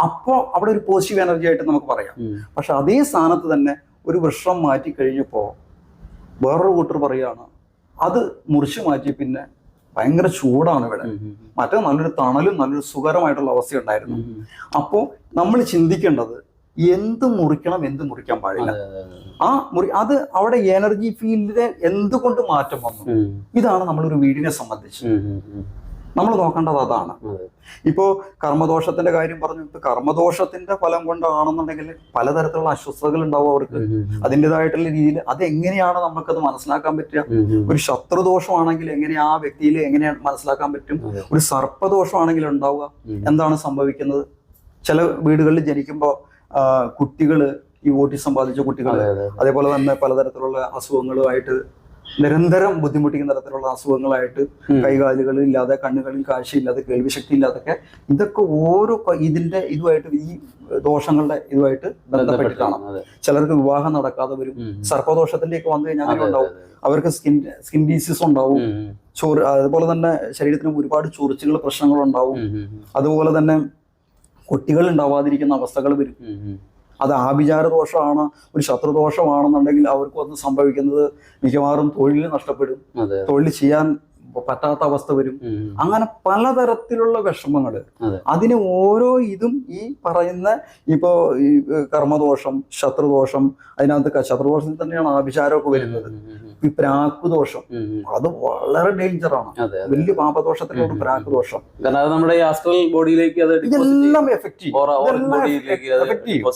അപ്പോ അപ്പോൾ അവിടെ ഒരു പോസിറ്റീവ് എനർജി ആയിട്ട് നമുക്ക് പറയാം. പക്ഷെ അതേ സ്ഥാനത്ത് തന്നെ ഒരു വൃക്ഷം മാറ്റി കഴിഞ്ഞപ്പോൾ വേറൊരു കൂട്ടർ പറയാണ് അത് മുറിച്ച് മാറ്റി പിന്നെ ഭയങ്കര ചൂടാണ് ഇവിടെ. മറ്റേ നല്ലൊരു തണലും നല്ലൊരു സുഖകരമായിട്ടുള്ള അവസ്ഥ ഉണ്ടായിരുന്നു. അപ്പോൾ നമ്മൾ ചിന്തിക്കേണ്ടത് എന്ത് മുറിക്കണം എന്ത് മുറിക്കാൻ പാടില്ല. ആ മുറി അത് അവിടെ എനർജി ഫീൽഡിനെ എന്തുകൊണ്ട് മാറ്റം വന്നു? ഇതാണ് നമ്മളൊരു വീടിനെ സംബന്ധിച്ച്. നമ്മൾ നോക്കേണ്ടത് അതാണ്. അതെ. ഇപ്പോ കർമ്മദോഷത്തിന്റെ കാര്യം പറഞ്ഞു. കർമ്മദോഷത്തിന്റെ ഫലം കൊണ്ടാണെന്നുണ്ടെങ്കിൽ പലതരത്തിലുള്ള അസ്വസ്ഥതകൾ ഉണ്ടാവും അവർക്ക്. അതിന്റെതായിട്ടുള്ള രീതിയിൽ അതെങ്ങനെയാണ് നമുക്കത് മനസ്സിലാക്കാൻ പറ്റുക. ഒരു ശത്രുദോഷമാണെങ്കിൽ എങ്ങനെ ആ വ്യക്തിയിൽ എങ്ങനെയാണ് മനസ്സിലാക്കാൻ പറ്റും. ഒരു സർപ്പദോഷമാണെങ്കിൽ ഉണ്ടാവുക. എന്താണ് സംഭവിക്കുന്നത്? ചില വീടുകളിൽ ജനിക്കുമ്പോൾ കുട്ടികൾ ഈ ഓട്ടി ബാധിച്ച കുട്ടികൾ അതെ, അതെ. അതേപോലെ തന്നെ പലതരത്തിലുള്ള അസുഖങ്ങളുമായിട്ട് നിരന്തരം ബുദ്ധിമുട്ടിക്കുന്ന തരത്തിലുള്ള അസുഖങ്ങളായിട്ട്. കൈകാലുകൾ ഇല്ലാതെ കണ്ണുകളിൽ കാഴ്ചയില്ലാതെ കേൾവിശക്തി ഇല്ലാതൊക്കെ ഇതൊക്കെ ഓരോ ഇതിന്റെ ഇതുമായിട്ട് ഈ ദോഷങ്ങളുടെ ഇതുമായിട്ട് ബന്ധപ്പെട്ടിട്ടാണ് ചിലർക്ക് വിവാഹം നടക്കാതെ വരും സർപ്പദോഷത്തിലേക്ക് ഉം. സർപ്പദോഷത്തിന്റെ ഒക്കെ വന്നു കഴിഞ്ഞാൽ അങ്ങനെ ഉണ്ടാവും. അവർക്ക് സ്കിൻ സ്കിൻ ഡിസീസ് ഉണ്ടാവും. ചോറ് അതുപോലെ തന്നെ ശരീരത്തിന് ഒരുപാട് ചൊറിച്ചുകൾ പ്രശ്നങ്ങൾ ഉണ്ടാവും. അതുപോലെ തന്നെ കുട്ടികൾ ഉണ്ടാവാതിരിക്കുന്ന അവസ്ഥകൾ വരും. അത് ആഭിചാര ദോഷമാണ് ഒരു ശത്രുദോഷമാണെന്നുണ്ടെങ്കിൽ അവർക്ക് വന്ന് സംഭവിക്കുന്നത് മിക്കവാറും തൊഴിൽ നഷ്ടപ്പെടും തൊഴിൽ ചെയ്യാൻ പറ്റാത്ത അവസ്ഥ വരും. അങ്ങനെ പലതരത്തിലുള്ള വിഷമങ്ങൾ അതെ. അതിന് ഓരോ ഇതും ഈ പറയുന്ന ഇപ്പോ ഈ കർമ്മദോഷം ശത്രുദോഷം അതിനകത്ത് ശത്രുദോഷത്തിൽ തന്നെയാണ് ആഭിചാരമൊക്കെ വരുന്നത്. ഈ പ്രാക്കുദോഷം. അത് വളരെ ഡേഞ്ചറാണ്. വലിയ ദോഷം പ്രാക്കുദോഷം കാരണം നമ്മുടെ ആസ്ട്രൽ ബോഡിയിലേക്ക് അത്. ഇതെല്ലാം ചെയ്യും.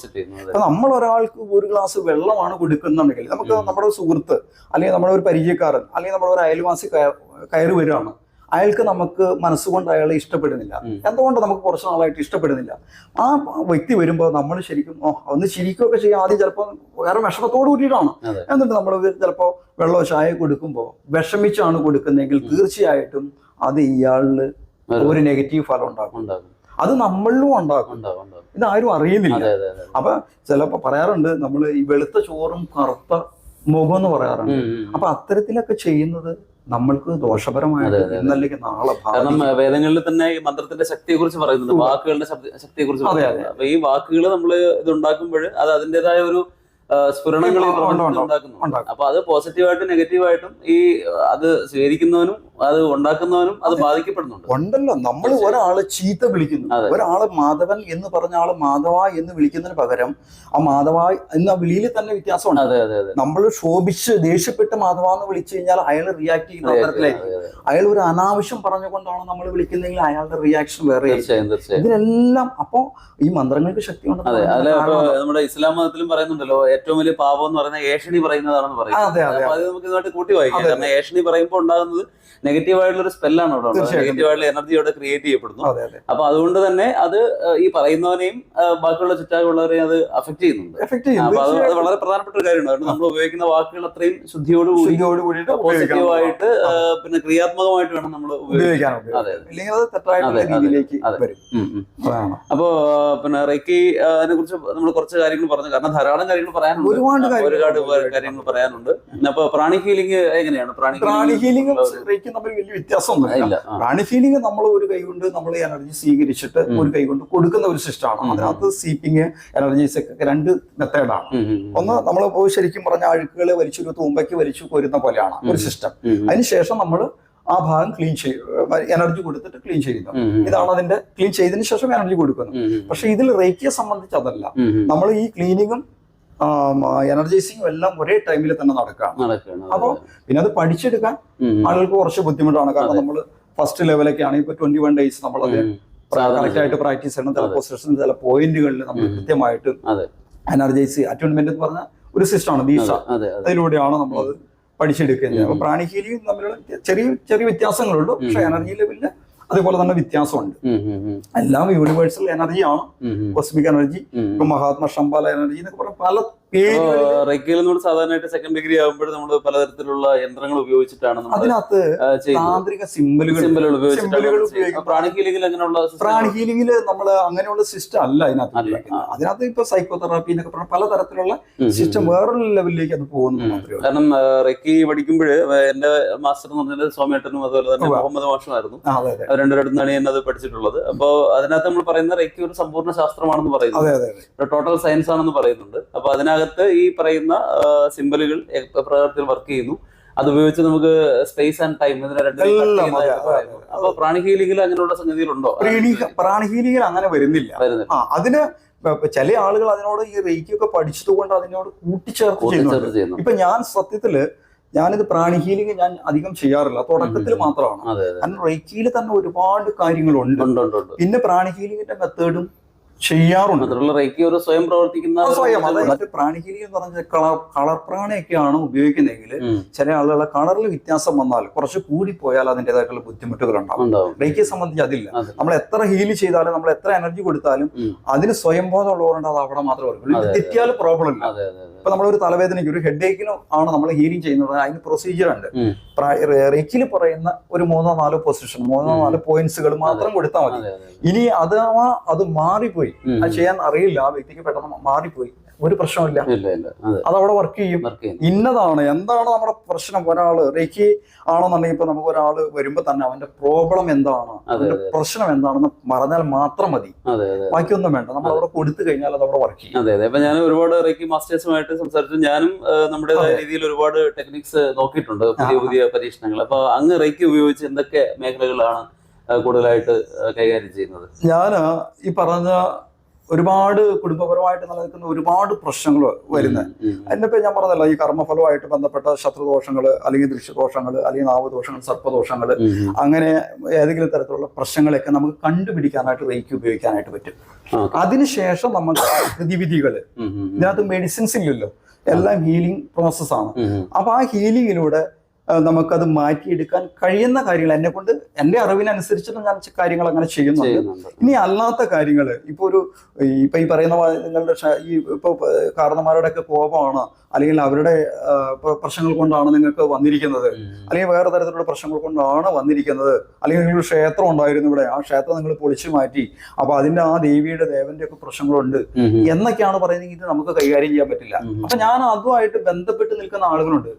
ഇപ്പൊ നമ്മൾ ഒരാൾക്ക് ഒരു ഗ്ലാസ് വെള്ളമാണ് കൊടുക്കുന്നുണ്ടെങ്കിൽ നമുക്ക് നമ്മുടെ സുഹൃത്ത് അല്ലെങ്കിൽ നമ്മുടെ ഒരു പരിചയക്കാരൻ അല്ലെങ്കിൽ നമ്മുടെ ഒരു അയൽവാസി കയ- കയറി വരികയാണ്. അയാൾക്ക് നമുക്ക് മനസ്സുകൊണ്ട് അയാളെ ഇഷ്ടപ്പെടുന്നില്ല. എന്തുകൊണ്ട് നമുക്ക് കുറച്ച് നാളായിട്ട് ഇഷ്ടപ്പെടുന്നില്ല? ആ വ്യക്തി വരുമ്പോൾ നമ്മൾ ശരിക്കും ഒന്ന് ചിരിക്കുകയൊക്കെ ചെയ്യാം. ആദ്യം ചിലപ്പോൾ വേറെ വിഷമത്തോട് കൂടിയിട്ടാണ്. എന്നിട്ട് നമ്മൾ ചിലപ്പോൾ വെള്ളമോ ചായ കൊടുക്കുമ്പോൾ വിഷമിച്ചാണ് കൊടുക്കുന്നതെങ്കിൽ തീർച്ചയായിട്ടും അത് ഇയാളിൽ ഒരു- നെഗറ്റീവ് ഫലം ഉണ്ടാക്കും. അത് നമ്മളിലും ഉണ്ടാക്കും. ഉണ്ടാകും ഉണ്ടാകും ഇത് ആരും അറിയുന്നില്ല അപ്പൊ ചിലപ്പോ പറയാറുണ്ട് നമ്മൾ ഈ വെളുത്ത ചോറും കറുത്ത മുഖം എന്ന് പറയാറുണ്ട്. അപ്പൊ അത്തരത്തിലൊക്കെ ചെയ്യുന്നത് നമ്മൾക്ക് ദോഷപരമായിട്ട്. ഇന്നല്ലെങ്കിൽ നാളെ കാരണം വേദങ്ങളിൽ തന്നെ ഈ മന്ത്രത്തിന്റെ ശക്തിയെ കുറിച്ച് പറയുന്നുണ്ട് വാക്കുകളുടെ ശക്തിയെ കുറിച്ച് പറയുന്നുണ്ട്. അപ്പൊ ഈ വാക്കുകൾ നമ്മൾ ഇത് ഉണ്ടാക്കുമ്പോൾ അത് അതിന്റേതായ ഒരു സ്ഫുരണങ്ങൾ. അപ്പൊ അത് പോസിറ്റീവായിട്ടും നെഗറ്റീവായിട്ടും ഈ അത് സ്വീകരിക്കുന്നവനും അത് ഉണ്ടാക്കുന്നവനും അത്. ബാധിക്കപ്പെടുന്നുണ്ട് ഉണ്ടല്ലോ നമ്മൾ ഒരാൾ ചീത്ത വിളിക്കുന്നു. ഒരാൾ മാധവൻ എന്ന് പറഞ്ഞ ആൾ മാധവ എന്ന് വിളിക്കുന്നതിന് പകരം ആ മാധവ എന്ന വിളിയിൽ തന്നെ വ്യത്യാസമുണ്ട് അതെ അതെ അതെ നമ്മൾ ശോഭിച്ച് ദേഷ്യപ്പെട്ട് മാധവ എന്ന് വിളിച്ചു കഴിഞ്ഞാൽ അയാൾ റിയാക്ട് ചെയ്യുന്ന തരത്തിലായിരിക്കും. അയാൾ ഒരു അനാവശ്യം പറഞ്ഞുകൊണ്ടാണ് നമ്മൾ വിളിക്കുന്നതെങ്കിൽ അയാളുടെ റിയാക്ഷൻ വേറെ ഇതിനെല്ലാം അപ്പോ ഈ മന്ത്രങ്ങൾക്ക് ശക്തി ഉണ്ടല്ലോ. നമ്മുടെ ഇസ്ലാം മതത്തിലും പറയുന്നുണ്ടല്ലോ ഏറ്റവും വലിയ പാപം എന്ന് പറയുന്നത് ഏഷണി പറയുന്നതാണെന്ന് പറയുന്നത് അതെ, അതെ, അപ്പൊ അത്. നമുക്ക് ഇതുമായിട്ട് കൂട്ടി വായിക്കാം. കാരണം ഏഷണി പറയുമ്പോൾ ഉണ്ടാകുന്നത് നെഗറ്റീവ് ആയിട്ടുള്ള ഒരു സ്പെല്ലാണ് അവിടെ നെഗറ്റീവായിട്ടുള്ള എനർജി അവിടെ ക്രിയേറ്റ് ചെയ്യപ്പെടുന്നു. അപ്പൊ അതുകൊണ്ട് തന്നെ അത് ഈ പറയുന്നവനെയും ബാക്കിയുള്ള ചുറ്റാകുള്ളവരെയും അത് അഫക്ട് ചെയ്യുന്നുണ്ട്. അപ്പൊ അത് വളരെ പ്രധാനപ്പെട്ട ഒരു കാര്യമാണ്. കാരണം നമ്മൾ ഉപയോഗിക്കുന്ന വാക്കുകൾ അത്രയും ശുദ്ധിയോട് കൂടി പോസിറ്റീവായിട്ട് പിന്നെ ക്രിയാത്മകമായിട്ട് വേണം നമ്മൾ ഉപയോഗിക്കാൻ. അതെ. അപ്പോ പിന്നെ റേക്കി അതിനെ കുറിച്ച് നമ്മൾ കുറച്ച് കാര്യങ്ങൾ പറഞ്ഞു. കാരണം ധാരാളം കാര്യങ്ങൾ പറയാനുണ്ട് ഒരുപാട് കാര്യങ്ങൾ പറയാനുണ്ട്. അപ്പൊ പ്രാണി ഹീലിംഗ് എങ്ങനെയാണ് പ്രാണി ഹീലിംഗും റേക്കും തമ്മിൽ വലിയ വ്യത്യാസമൊന്നുമില്ല. പ്രാണി ഹീലിംഗ് നമ്മൾ ഒരു കൈ കൊണ്ട് നമ്മൾ എനർജി സ്വീകരിച്ചിട്ട് ഒരു കൈ കൊണ്ട് കൊടുക്കുന്ന ഒരു സിസ്റ്റമാണ്. അതിനകത്ത് സീപ്പിംഗ് എനർജീസ് ഒക്കെ രണ്ട് മെത്തേഡാണ്. ഒന്ന് നമ്മൾ ശരിക്കും പറഞ്ഞ അഴുക്കുകളെ ഒരു തൂമ്പയ്ക്ക് വലിച്ചു കോരുന്ന പോലെയാണ് ഒരു സിസ്റ്റം അതിനുശേഷം നമ്മൾ ആ ഭാഗം ക്ലീൻ ചെയ്യും എനർജി കൊടുത്തിട്ട് ക്ലീൻ ചെയ്യുന്നു. ഇതാണ് അതിന്റെ ക്ലീൻ ചെയ്തതിന് ശേഷം എനർജി കൊടുക്കുന്നു ഉം, ഉം. പക്ഷെ ഇതിൽ റേക്കിയെ സംബന്ധിച്ച് അതല്ല. നമ്മൾ ഈ ക്ലീനിങ്ങും എനർജൈസിങ്ങും എല്ലാം ഒരേ ടൈമിൽ തന്നെ നടക്കുകയാണ് അപ്പോൾ പിന്നെ അത് പഠിച്ചെടുക്കാൻ. ആളുകൾക്ക് കുറച്ച് ബുദ്ധിമുട്ടാണ് കാരണം നമ്മൾ ഫസ്റ്റ് ലെവലൊക്കെ ആണെങ്കിൽ ഇപ്പൊ ട്വന്റി വൺ ഡേയ്സ് നമ്മൾ അത്. കറക്റ്റ് ആയിട്ട് പ്രാക്ടീസ് ചെയ്യണം ചില. പൊസിഷൻ ചില പോയിന്റുകളിൽ നമ്മൾ. കൃത്യമായിട്ട്. എനർജൈസ് അറ്റോൺമെന്റ് എന്ന് പറഞ്ഞ ഒരു സിസ്റ്റമാണ് ദീക്ഷ അതെ. അതിലൂടെയാണ് നമ്മളത് പഠിച്ചെടുക്കുന്നത് അപ്പൊ. പ്രാണിഹീലിയും തമ്മിലുള്ള ചെറിയ ചെറിയ വ്യത്യാസങ്ങളുള്ളൂ പക്ഷെ എനർജി ലെവലിൽ അതേപോലെ തന്നെ വ്യത്യാസമുണ്ട്. എല്ലാം യൂണിവേഴ്സൽ എനർജിയാണ്. കോസ്മിക് എനർജി ഇപ്പൊ. മഹാത്മ ഷംബാല എനർജി എന്നൊക്കെ പറഞ്ഞ പല പേരുകളിൽ നമ്മൾ സാധാരണയായിട്ട് സെക്കൻഡ് ഡിഗ്രി ആകുമ്പോൾ നമ്മൾ പലതരത്തിലുള്ള യന്ത്രങ്ങൾ ഉപയോഗിച്ചിട്ടാണ് അതിനകത്ത് താന്ത്രിക സിമ്പലുകൾ ഉപയോഗിച്ചിട്ടാണ് സിമ്പലുകൾ. ഉപയോഗിക്കും. പ്രാണി ഹീലിംഗിൽ അങ്ങനെയുള്ള പ്രാണി ഹീലിംഗിൽ നമ്മൾ അങ്ങനെയുള്ള സിസ്റ്റം അല്ല അതിനകത്ത്. അതിനകത്ത് ഇപ്പൊ സൈക്കോ തെറാപ്പി എന്നൊക്കെ പറഞ്ഞ പലതരത്തിലുള്ള സിസ്റ്റം വേറൊരു ലെവലിലേക്ക് അത് പോകുന്നു മാത്രമേ കാരണം റെക്കി പഠിക്കുമ്പോൾ എന്റെ മാസ്റ്റർ എന്ന് പറഞ്ഞാൽ സ്വാമിയേട്ടനും അതുപോലെ തന്നെ മുഹമ്മദ് മാഷുമായിരുന്നു. ആ, അതെ അതെ. അവർ രണ്ടുപേരുടെ ഞാൻ അത് പഠിച്ചിട്ടുള്ളത്. അപ്പോൾ അതിനകത്ത് നമ്മൾ പറയുന്ന റെക്കി ഒരു സമ്പൂർണ ശാസ്ത്രമാണെന്ന് പറയുന്നത് ടോട്ടൽ സയൻസ് ആണെന്ന് പറയുന്നുണ്ട്. അപ്പൊ അതിനകത്ത് ഈ പറയുന്ന സിമ്പലുകൾ പ്രകാരത്തിൽ വർക്ക് ചെയ്യുന്നു. അത് ഉപയോഗിച്ച് നമുക്ക് സ്പേസ് ആൻഡ് ടൈം. അപ്പൊ പ്രാണി ഹീലിംഗിൽ അങ്ങനെയുള്ള സംഗതികളുണ്ടോ? പ്രാണി ഹീലിംഗിൽ അങ്ങനെ വരുന്നില്ല. അതിന് ചില ആളുകൾ അതിനോട് ഈ റേക്കിയൊക്കെ പഠിച്ചത് കൊണ്ട് അതിനോട് കൂട്ടിച്ചേർത്ത് ചെയ്യുന്നു ഇപ്പൊ ഞാൻ സത്യത്തിൽ ഞാനിത് പ്രാണി ഹീലിംഗ് ഞാൻ അധികം ചെയ്യാറില്ല. തുടക്കത്തിൽ മാത്രമാണ്. കാരണം റേക്കിയിൽ തന്നെ ഒരുപാട് കാര്യങ്ങളുണ്ട്. പിന്നെ പ്രാണി ഹീലിംഗിന്റെ മെത്തേഡും ചെയ്യാറുണ്ട്. റേക്കി ഒരു സ്വയം പ്രവർത്തിക്കുന്ന സ്വയം. അതായത് പ്രാണിഹിനി എന്ന് പറഞ്ഞ കളർ കളർ പ്രാണിയൊക്കെയാണ് ഉപയോഗിക്കുന്നതെങ്കിൽ ചില ആളുകളെ കളറിൽ വ്യത്യാസം വന്നാൽ കുറച്ച് കൂടി പോയാൽ അതിന്റെതായിട്ടുള്ള ബുദ്ധിമുട്ടുകൾ ഉണ്ടാവും. റേക്കിയെ സംബന്ധിച്ച് അതില്ല. നമ്മൾ എത്ര ഹീൽ ചെയ്താലും നമ്മൾ എത്ര എനർജി കൊടുത്താലും അതിന് സ്വയം ബോധം ഉള്ളവരുണ്ട് അത് അവിടെ മാത്രമേ ഉള്ളൂ. തെറ്റിയാൽ പ്രോബ്ലം ഇല്ല. ഇപ്പൊ നമ്മളൊരു തലവേദനയ്ക്ക് ഒരു ഹെഡ് ഏക്കിനും ആണ് നമ്മൾ ഹീലിംഗ് ചെയ്യുന്നത്. അതിന് പ്രൊസീജിയർ ഉണ്ട്. റേക്കിൽ പറയുന്ന ഒരു മൂന്നോ നാലോ പൊസിഷൻ മൂന്നോ നാലോ പോയിന്റ്സുകൾ മാത്രം കൊടുത്താൽ മതി. ഇനി അഥവാ അത് മാറിപ്പോയി ഉം. അത് ചെയ്യാൻ അറിയില്ല. ആ വ്യക്തിക്ക് പെട്ടെന്ന് മാറിപ്പോയി. ഒരു പ്രശ്നമില്ല ഇല്ല ഇല്ല. അതെ അത് അവിടെ വർക്ക് ചെയ്യും. ഇന്നതാണ്. എന്താണ് നമ്മുടെ പ്രശ്നം? ഒരാൾ റേക്കി ആണെന്നുണ്ടെങ്കിൽ ഇപ്പൊ നമുക്ക് ഒരാൾ വരുമ്പോ തന്നെ അവന്റെ പ്രോബ്ലം എന്താണ്? അവന്റെ പ്രശ്നം എന്താണെന്ന് പറഞ്ഞാൽ മാത്രം മതി. ബാക്കിയൊന്നും വേണ്ട. നമ്മൾ അവിടെ കൊടുത്തു കഴിഞ്ഞാൽ അത് അവിടെ വർക്ക് ചെയ്യും. അതെ അതെ. ഞാൻ ഒരുപാട് റേക്കി മാസ്റ്റേഴ്സുമായിട്ട് സംസാരിച്ചു. ഞാനും നമ്മുടേതായ രീതിയിൽ ഒരുപാട് ടെക്നിക്സ് നോക്കിയിട്ടുണ്ട്. പുതിയ പുതിയ പരീക്ഷണങ്ങൾ. അപ്പൊ അങ്ങ് റേക്കി ഉപയോഗിച്ച് എന്തൊക്കെ മേഖലകളാണ് കൂടുതലായിട്ട് കൈകാര്യം ചെയ്യുന്നത് ഞാൻ ഈ പറഞ്ഞ ഒരുപാട് കുടുംബപരമായിട്ട് നിലനിൽക്കുന്ന ഒരുപാട് പ്രശ്നങ്ങൾ വരുന്നത് ഉം, ഉം. അതിനിപ്പോ ഞാൻ പറഞ്ഞല്ല ഈ കർമ്മഫലമായിട്ട് ബന്ധപ്പെട്ട ശത്രുദോഷങ്ങൾ അല്ലെങ്കിൽ ദൃശ്യദോഷങ്ങൾ അല്ലെങ്കിൽ നാവദോഷങ്ങൾ സർപ്പദോഷങ്ങൾ. അങ്ങനെ ഏതെങ്കിലും തരത്തിലുള്ള പ്രശ്നങ്ങളൊക്കെ നമുക്ക് കണ്ടുപിടിക്കാനായിട്ട് റേക്ക് ഉപയോഗിക്കാനായിട്ട് പറ്റും അതിനുശേഷം നമുക്ക് പ്രതിവിധികൾ. ഇതിനകത്ത് മെഡിസിൻസ് ഇല്ലല്ലോ എല്ലാം ഹീലിംഗ് പ്രോസസ്സാണ് ഉം, ഉം. അപ്പൊ ആ ഹീലിങ്ങിലൂടെ നമുക്കത് മാറ്റിയെടുക്കാൻ കഴിയുന്ന കാര്യങ്ങൾ എന്നെ കൊണ്ട് എന്റെ അറിവിനനുസരിച്ചിട്ട് ഞാൻ കാര്യങ്ങൾ അങ്ങനെ ചെയ്യുന്നുണ്ട്. ഇനി അല്ലാത്ത കാര്യങ്ങൾ ഇപ്പൊ ഒരു ഇപ്പൊ ഈ പറയുന്ന നിങ്ങളുടെ ഈ ഇപ്പൊ കാരണന്മാരുടെ ഒക്കെ കോപമാണ് അല്ലെങ്കിൽ അവരുടെ പ്രശ്നങ്ങൾ കൊണ്ടാണ് നിങ്ങൾക്ക് വന്നിരിക്കുന്നത് അല്ലെങ്കിൽ വേറെ തരത്തിലുള്ള പ്രശ്നങ്ങൾ കൊണ്ടാണ് വന്നിരിക്കുന്നത് അല്ലെങ്കിൽ നിങ്ങൾ ക്ഷേത്രം ഉണ്ടായിരുന്നു ഇവിടെ ആ ക്ഷേത്രം നിങ്ങൾ പൊളിച്ചു മാറ്റി അപ്പൊ അതിന്റെ ആ ദേവിയുടെ ദേവന്റെ ഒക്കെ പ്രശ്നങ്ങളുണ്ട്. എന്നൊക്കെയാണ് പറയുന്നതെങ്കിൽ നമുക്ക് കൈകാര്യം ചെയ്യാൻ പറ്റില്ല. അപ്പൊ ഞാൻ അതുമായിട്ട് ബന്ധപ്പെട്ട് നിൽക്കുന്ന ആളുകളുണ്ട്.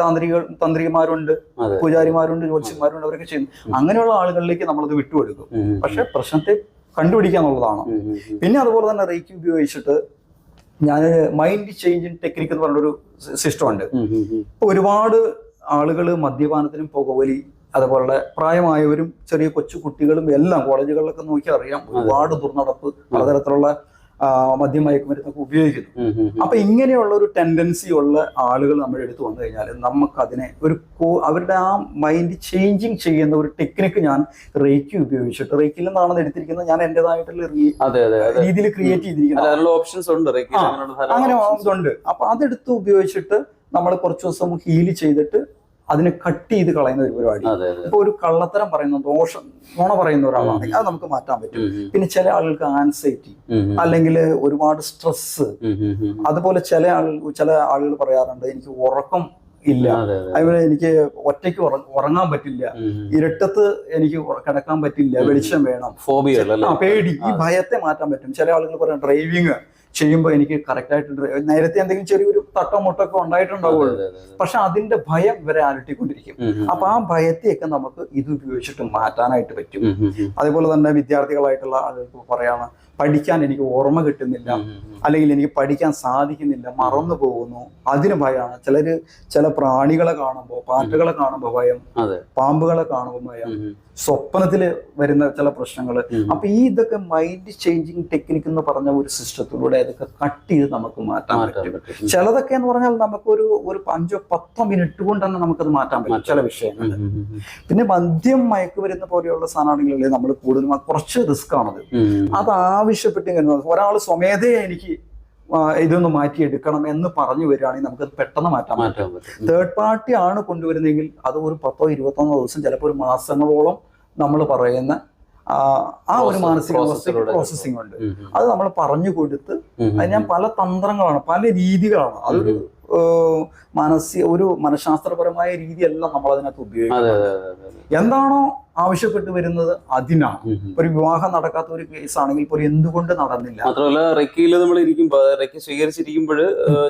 താന്ത്രികൾ തന്ത്രിമാരുണ്ട് പൂജാരിമാരുണ്ട് ജ്യോത്സ്യന്മാരുണ്ട് അവരൊക്കെ ചെയ്യുന്നു അങ്ങനെയുള്ള ആളുകളിലേക്ക് നമ്മളത് വിട്ടുകൊടുക്കും. പക്ഷെ പ്രശ്നത്തെ കണ്ടുപിടിക്കുക എന്നുള്ളതാണ് ഉം. ഉം. ഉം. പിന്നെ അതുപോലെ തന്നെ റേക്കി ഉപയോഗിച്ചിട്ട് ഞാൻ മൈൻഡ് ചേഞ്ചിങ് ടെക്നിക്ക് എന്ന് പറഞ്ഞൊരു സിസ്റ്റം ഉണ്ട് ഉം. ഉം. ഉം. ഇപ്പൊ ഒരുപാട് ആളുകൾ മദ്യപാനത്തിനും പുകവലി അതുപോലെ പ്രായമായവരും ചെറിയ കൊച്ചു കുട്ടികളും എല്ലാം കോളേജുകളിലൊക്കെ നോക്കി അറിയാം ഒരുപാട് ദുർനടപ്പ് പലതരത്തിലുള്ള ആ, മദ്യം മയക്കുമരുന്നൊക്കെ ഉപയോഗിക്കുന്നു. അപ്പൊ ഇങ്ങനെയുള്ള ഒരു ടെൻഡൻസി ഉള്ള ആളുകൾ നമ്മൾ എടുത്തു വന്നു കഴിഞ്ഞാൽ നമുക്ക് അതിനെ ഒരു അവരുടെ ആ മൈൻഡ് ചേഞ്ചിങ് ചെയ്യുന്ന ഒരു ടെക്നിക്ക് ഞാൻ റേക്കി ഉപയോഗിച്ചിട്ട് റേക്കിൽ നിന്നാണ് എടുത്തിരിക്കുന്നത്. ഞാൻ എന്റേതായിട്ടുള്ള രീതിയിൽ ക്രിയേറ്റ് ചെയ്തിരിക്കുന്നത് അതിനുള്ള ഓപ്ഷൻസ് ഉണ്ട്. അങ്ങനെ ഉണ്ട്. അപ്പൊ അതെടുത്ത് ഉപയോഗിച്ചിട്ട് നമ്മൾ കുറച്ച് ദിവസം ഹീൽ ചെയ്തിട്ട് അതിനെ കട്ട് ചെയ്ത് കളയുന്ന ഒരു പരിപാടി. ഇപ്പൊ ഒരു കള്ളത്തരം പറയുന്ന ദോഷം നുണ പറയുന്ന ഒരാളാണെങ്കിൽ അത് നമുക്ക് മാറ്റാൻ പറ്റും. പിന്നെ ചില ആളുകൾക്ക് ആൻസൈറ്റി. അല്ലെങ്കിൽ ഒരുപാട് സ്ട്രെസ്. അതുപോലെ ചില ആളുകൾ ചില ആളുകൾ പറയാറുണ്ട് എനിക്ക് ഉറക്കം ഇല്ല. അതെ അതെ അതുപോലെ എനിക്ക് ഒറ്റയ്ക്ക് ഉറങ്ങാൻ പറ്റില്ല. ഇരട്ടത്ത് എനിക്ക് കിടക്കാൻ പറ്റില്ല വെളിച്ചം വേണം. ഫോബിയ പേടി ഈ ഭയത്തെ മാറ്റാൻ പറ്റും. ചില ആളുകൾ പറയാം ഡ്രൈവിങ് ചെയ്യുമ്പോൾ എനിക്ക് കറക്റ്റ് ആയിട്ട് ഡ്രൈ- നേരത്തെ എന്തെങ്കിലും ചെറിയൊരു തട്ടോ മുട്ടോ ഒക്കെ ഉണ്ടായിട്ടുണ്ടാവുള്ളൂ. പക്ഷെ അതിന്റെ ഭയം ഇവരെ അലട്ടിക്കൊണ്ടിരിക്കും. അപ്പൊ ആ ഭയത്തെയൊക്കെ നമുക്ക് ഇത് ഉപയോഗിച്ചിട്ട് മാറ്റാനായിട്ട് പറ്റും. അതേപോലെ തന്നെ വിദ്യാർത്ഥികളായിട്ടുള്ള ആളുകൾക്ക് പറയാണ് പഠിക്കാൻ എനിക്ക് ഓർമ്മ കിട്ടുന്നില്ല. അല്ലെങ്കിൽ എനിക്ക് പഠിക്കാൻ സാധിക്കുന്നില്ല. മറന്നു പോകുന്നു. അതിന് ഭയമാണ് ചിലര് ചില പ്രാണികളെ കാണുമ്പോൾ പാറ്റകളെ കാണുമ്പോൾ ഭയം. പാമ്പുകളെ കാണുമ്പോൾ ഭയം. സ്വപ്നത്തിൽ വരുന്ന ചില പ്രശ്നങ്ങൾ അപ്പൊ ഈ ഇതൊക്കെ മൈൻഡ് ചേഞ്ചിങ് ടെക്നിക്ക് എന്ന് പറഞ്ഞ ഒരു സിസ്റ്റത്തിലൂടെ ഇതൊക്കെ കട്ട് ചെയ്ത് നമുക്ക് മാറ്റാൻ പറ്റും. ചിലതൊക്കെ എന്ന് പറഞ്ഞാൽ നമുക്കൊരു ഒരു അഞ്ചോ പത്തോ മിനിറ്റ് കൊണ്ട് തന്നെ നമുക്കത് മാറ്റാൻ പറ്റും ചില വിഷയങ്ങൾ. പിന്നെ മദ്യം മയക്കുമരുന്ന് പോലെയുള്ള സാധനമാണെങ്കിൽ നമ്മൾ കൂടുതലും കുറച്ച് റിസ്ക് ആണത്. അത് അത് ആവശ്യപ്പെട്ട് ഒരാൾ സ്വമേധയെ എനിക്ക് ഇതൊന്ന് മാറ്റിയെടുക്കണം എന്ന് പറഞ്ഞു വരികയാണെങ്കിൽ നമുക്ക് പെട്ടെന്ന് മാറ്റാൻ പറ്റും. തേർഡ് പാർട്ടി ആണ് കൊണ്ടുവരുന്നതെങ്കിൽ അത് ഒരു പത്തോ ഇരുപത്തൊന്നോ ദിവസം ചിലപ്പോൾ ഒരു മാസങ്ങളോളം നമ്മൾ പറയുന്ന ആ, ഒരു മാനസിക പ്രോസസ്സിംഗ് ഉണ്ട്. അത് നമ്മൾ പറഞ്ഞു കൊടുത്ത് അത് ഞാൻ പല തന്ത്രങ്ങളാണ് പല രീതികളാണ്. അതൊരു മാനസിക ഒരു മനഃശാസ്ത്രപരമായ രീതിയല്ല നമ്മൾ അതിനകത്ത് അതെ ഉപയോഗിക്കുന്നത് എന്താണോ ആവശ്യപ്പെട്ട് വരുന്നത് അതിനാണ്. ഒരു വിവാഹം നടക്കാത്ത ഒരു കേസ് ആണെങ്കിൽ പോലും എന്തുകൊണ്ട് നടന്നില്ല? മാത്രമല്ല റെക്കിയിൽ നമ്മൾ ഇരിക്കുമ്പോൾ റെക്കി സ്വീകരിച്ചിരിക്കുമ്പോൾ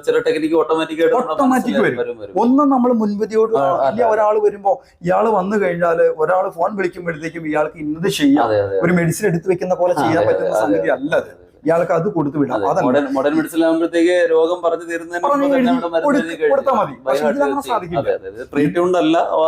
ചില ടെക്നിക്ക് ഓട്ടോമാറ്റിക് Automatic മനസ്സിൽ വരും. ഒന്നും നമ്മൾ മുൻപതിയോട് ഇല്ല ഒരാൾ വരുമ്പോൾ ഇയാൾ വന്നു കഴിഞ്ഞാൽ ഒരാൾ ഫോൺ വിളിക്കുമ്പോഴത്തേക്കും ഇയാൾക്ക് ഇന്നത് ചെയ്യാം. ഒരു മെഡിസിൻ എടുത്തു വെക്കുന്ന പോലെ ചെയ്യാൻ പറ്റുന്ന സംഗതി അല്ല അത്. ഇയാൾക്ക് അത് കൊടുത്തു വിടാം മോഡേൺ രോഗം പറഞ്ഞു തീരുന്നതിന്. കൊടുത്താൽ മതി. പക്ഷേ. സാധിക്കില്ല.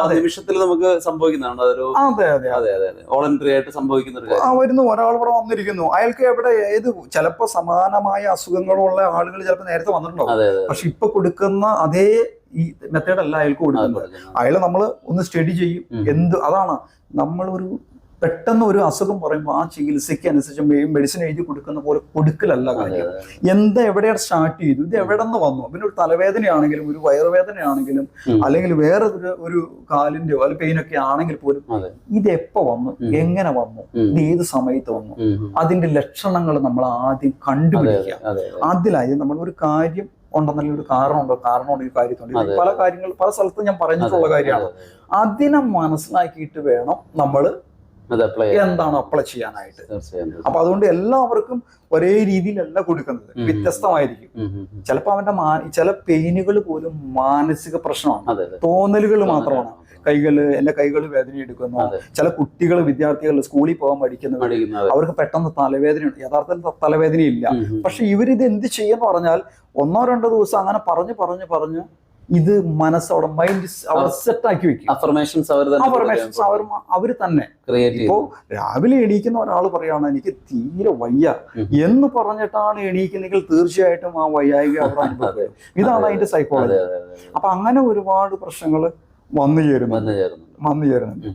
അല്ല. നിമിഷത്തിൽ നമുക്ക് സംഭവിക്കുന്നതാണ് അതൊരു അതെ അതെ അതെ അതെ അതെ വോളണ്ടറി ആയിട്ട് സംഭവിക്കുന്ന ഒരു കാര്യം ആ വരുന്നു ഒരാൾ ഇവിടെ വന്നിരിക്കുന്നു അയാൾക്ക് എവിടെ ഏത് ചിലപ്പോ സമാനമായ അസുഖങ്ങളുള്ള ആളുകൾ ചിലപ്പോൾ നേരത്തെ വന്നിട്ടുണ്ടാവും പക്ഷെ ഇപ്പൊ കൊടുക്കുന്ന അതേ ഈ മെത്തേഡല്ല അയാൾക്ക് കൊടുക്കുന്നത് അതെ. അയാളെ നമ്മൾ ഒന്ന് സ്റ്റഡി ചെയ്യും എന്ത് അതാണ് നമ്മൾ ഒരു പെട്ടെന്ന് ഒരു അസുഖം പറയുമ്പോൾ ആ ചികിത്സയ്ക്ക് അനുസരിച്ച് മെഡിസിൻ എഴുതി കൊടുക്കുന്ന പോലെ കൊടുക്കലല്ല കാര്യം. എന്താ എവിടെയാണ് സ്റ്റാർട്ട് ചെയ്തു? ഇത് എവിടെ നിന്ന് വന്നു? പിന്നെ ഒരു തലവേദനയാണെങ്കിലും ഒരു വയറുവേദനയാണെങ്കിലും അല്ലെങ്കിൽ വേറെ ഒരു കാലിന്റെയോ അല്ലെങ്കിൽ പെയിനൊക്കെ ആണെങ്കിൽ പോലും. ഇത് എപ്പോ വന്നു? എങ്ങനെ വന്നു? ഇത് ഏത് സമയത്ത് വന്നു. അതിന്റെ ലക്ഷണങ്ങൾ നമ്മൾ ആദ്യം കണ്ടുപിടിക്കുക. അതെ അതെ അതിലായി നമ്മൾ ഒരു കാര്യം ഉണ്ടെന്നല്ല ഒരു കാരണമുണ്ടോ? കാരണമുണ്ട് ഈ കാര്യത്തുണ്ട് ഇത് പല കാര്യങ്ങൾ പല സ്ഥലത്തും ഞാൻ പറഞ്ഞിട്ടുള്ള കാര്യമാണ്. അതിനെ മനസ്സിലാക്കിയിട്ട് വേണം നമ്മൾ എന്താണ് അപ്ലൈ ചെയ്യാനായിട്ട്. അപ്പൊ അതുകൊണ്ട് എല്ലാവർക്കും ഒരേ രീതിയിലല്ല കൊടുക്കുന്നത്. വ്യത്യസ്തമായിരിക്കും. ചിലപ്പോൾ അവന്റെ ചില പെയിനുകൾ പോലും മാനസിക പ്രശ്നമാണ്. തോന്നലുകൾ മാത്രമാണ്. കൈകൾ എന്റെ കൈകൾ വേദന എടുക്കുന്നു. ചില കുട്ടികൾ വിദ്യാർത്ഥികൾ സ്കൂളിൽ പോകാൻ പഠിക്കുന്നവർ അവർക്ക് പെട്ടെന്ന് തലവേദനയുണ്ട്. യഥാർത്ഥത്തിൽ തലവേദനയില്ല. പക്ഷെ ഇവരിത് എന്ത് ചെയ്യുന്ന പറഞ്ഞാൽ ഒന്നോ രണ്ടോ ദിവസം അങ്ങനെ പറഞ്ഞു പറഞ്ഞു പറഞ്ഞ് ഇത് മനസ്സ് അവിടെ മൈൻഡ് അവിടെ സെറ്റ് ആക്കി വെക്കും. അഫർമേഷൻസ് അവർ അഫർമേഷൻസ് അവർ തന്നെ. ഇപ്പോ രാവിലെ എണീക്കുന്ന ഒരാൾ പറയാണ് എനിക്ക് തീരെ വയ്യ. എന്ന് പറഞ്ഞിട്ടാണ് എണീക്കുന്നെങ്കിൽ തീർച്ചയായിട്ടും ആ വയ്യായിക [laughs] അവിടെ ഇതാണ് അതിന്റെ സൈക്കോളജി അപ്പൊ അങ്ങനെ ഒരുപാട് പ്രശ്നങ്ങൾ വന്നു ചേരുന്നു വന്നു ചേരുന്നുണ്ട്.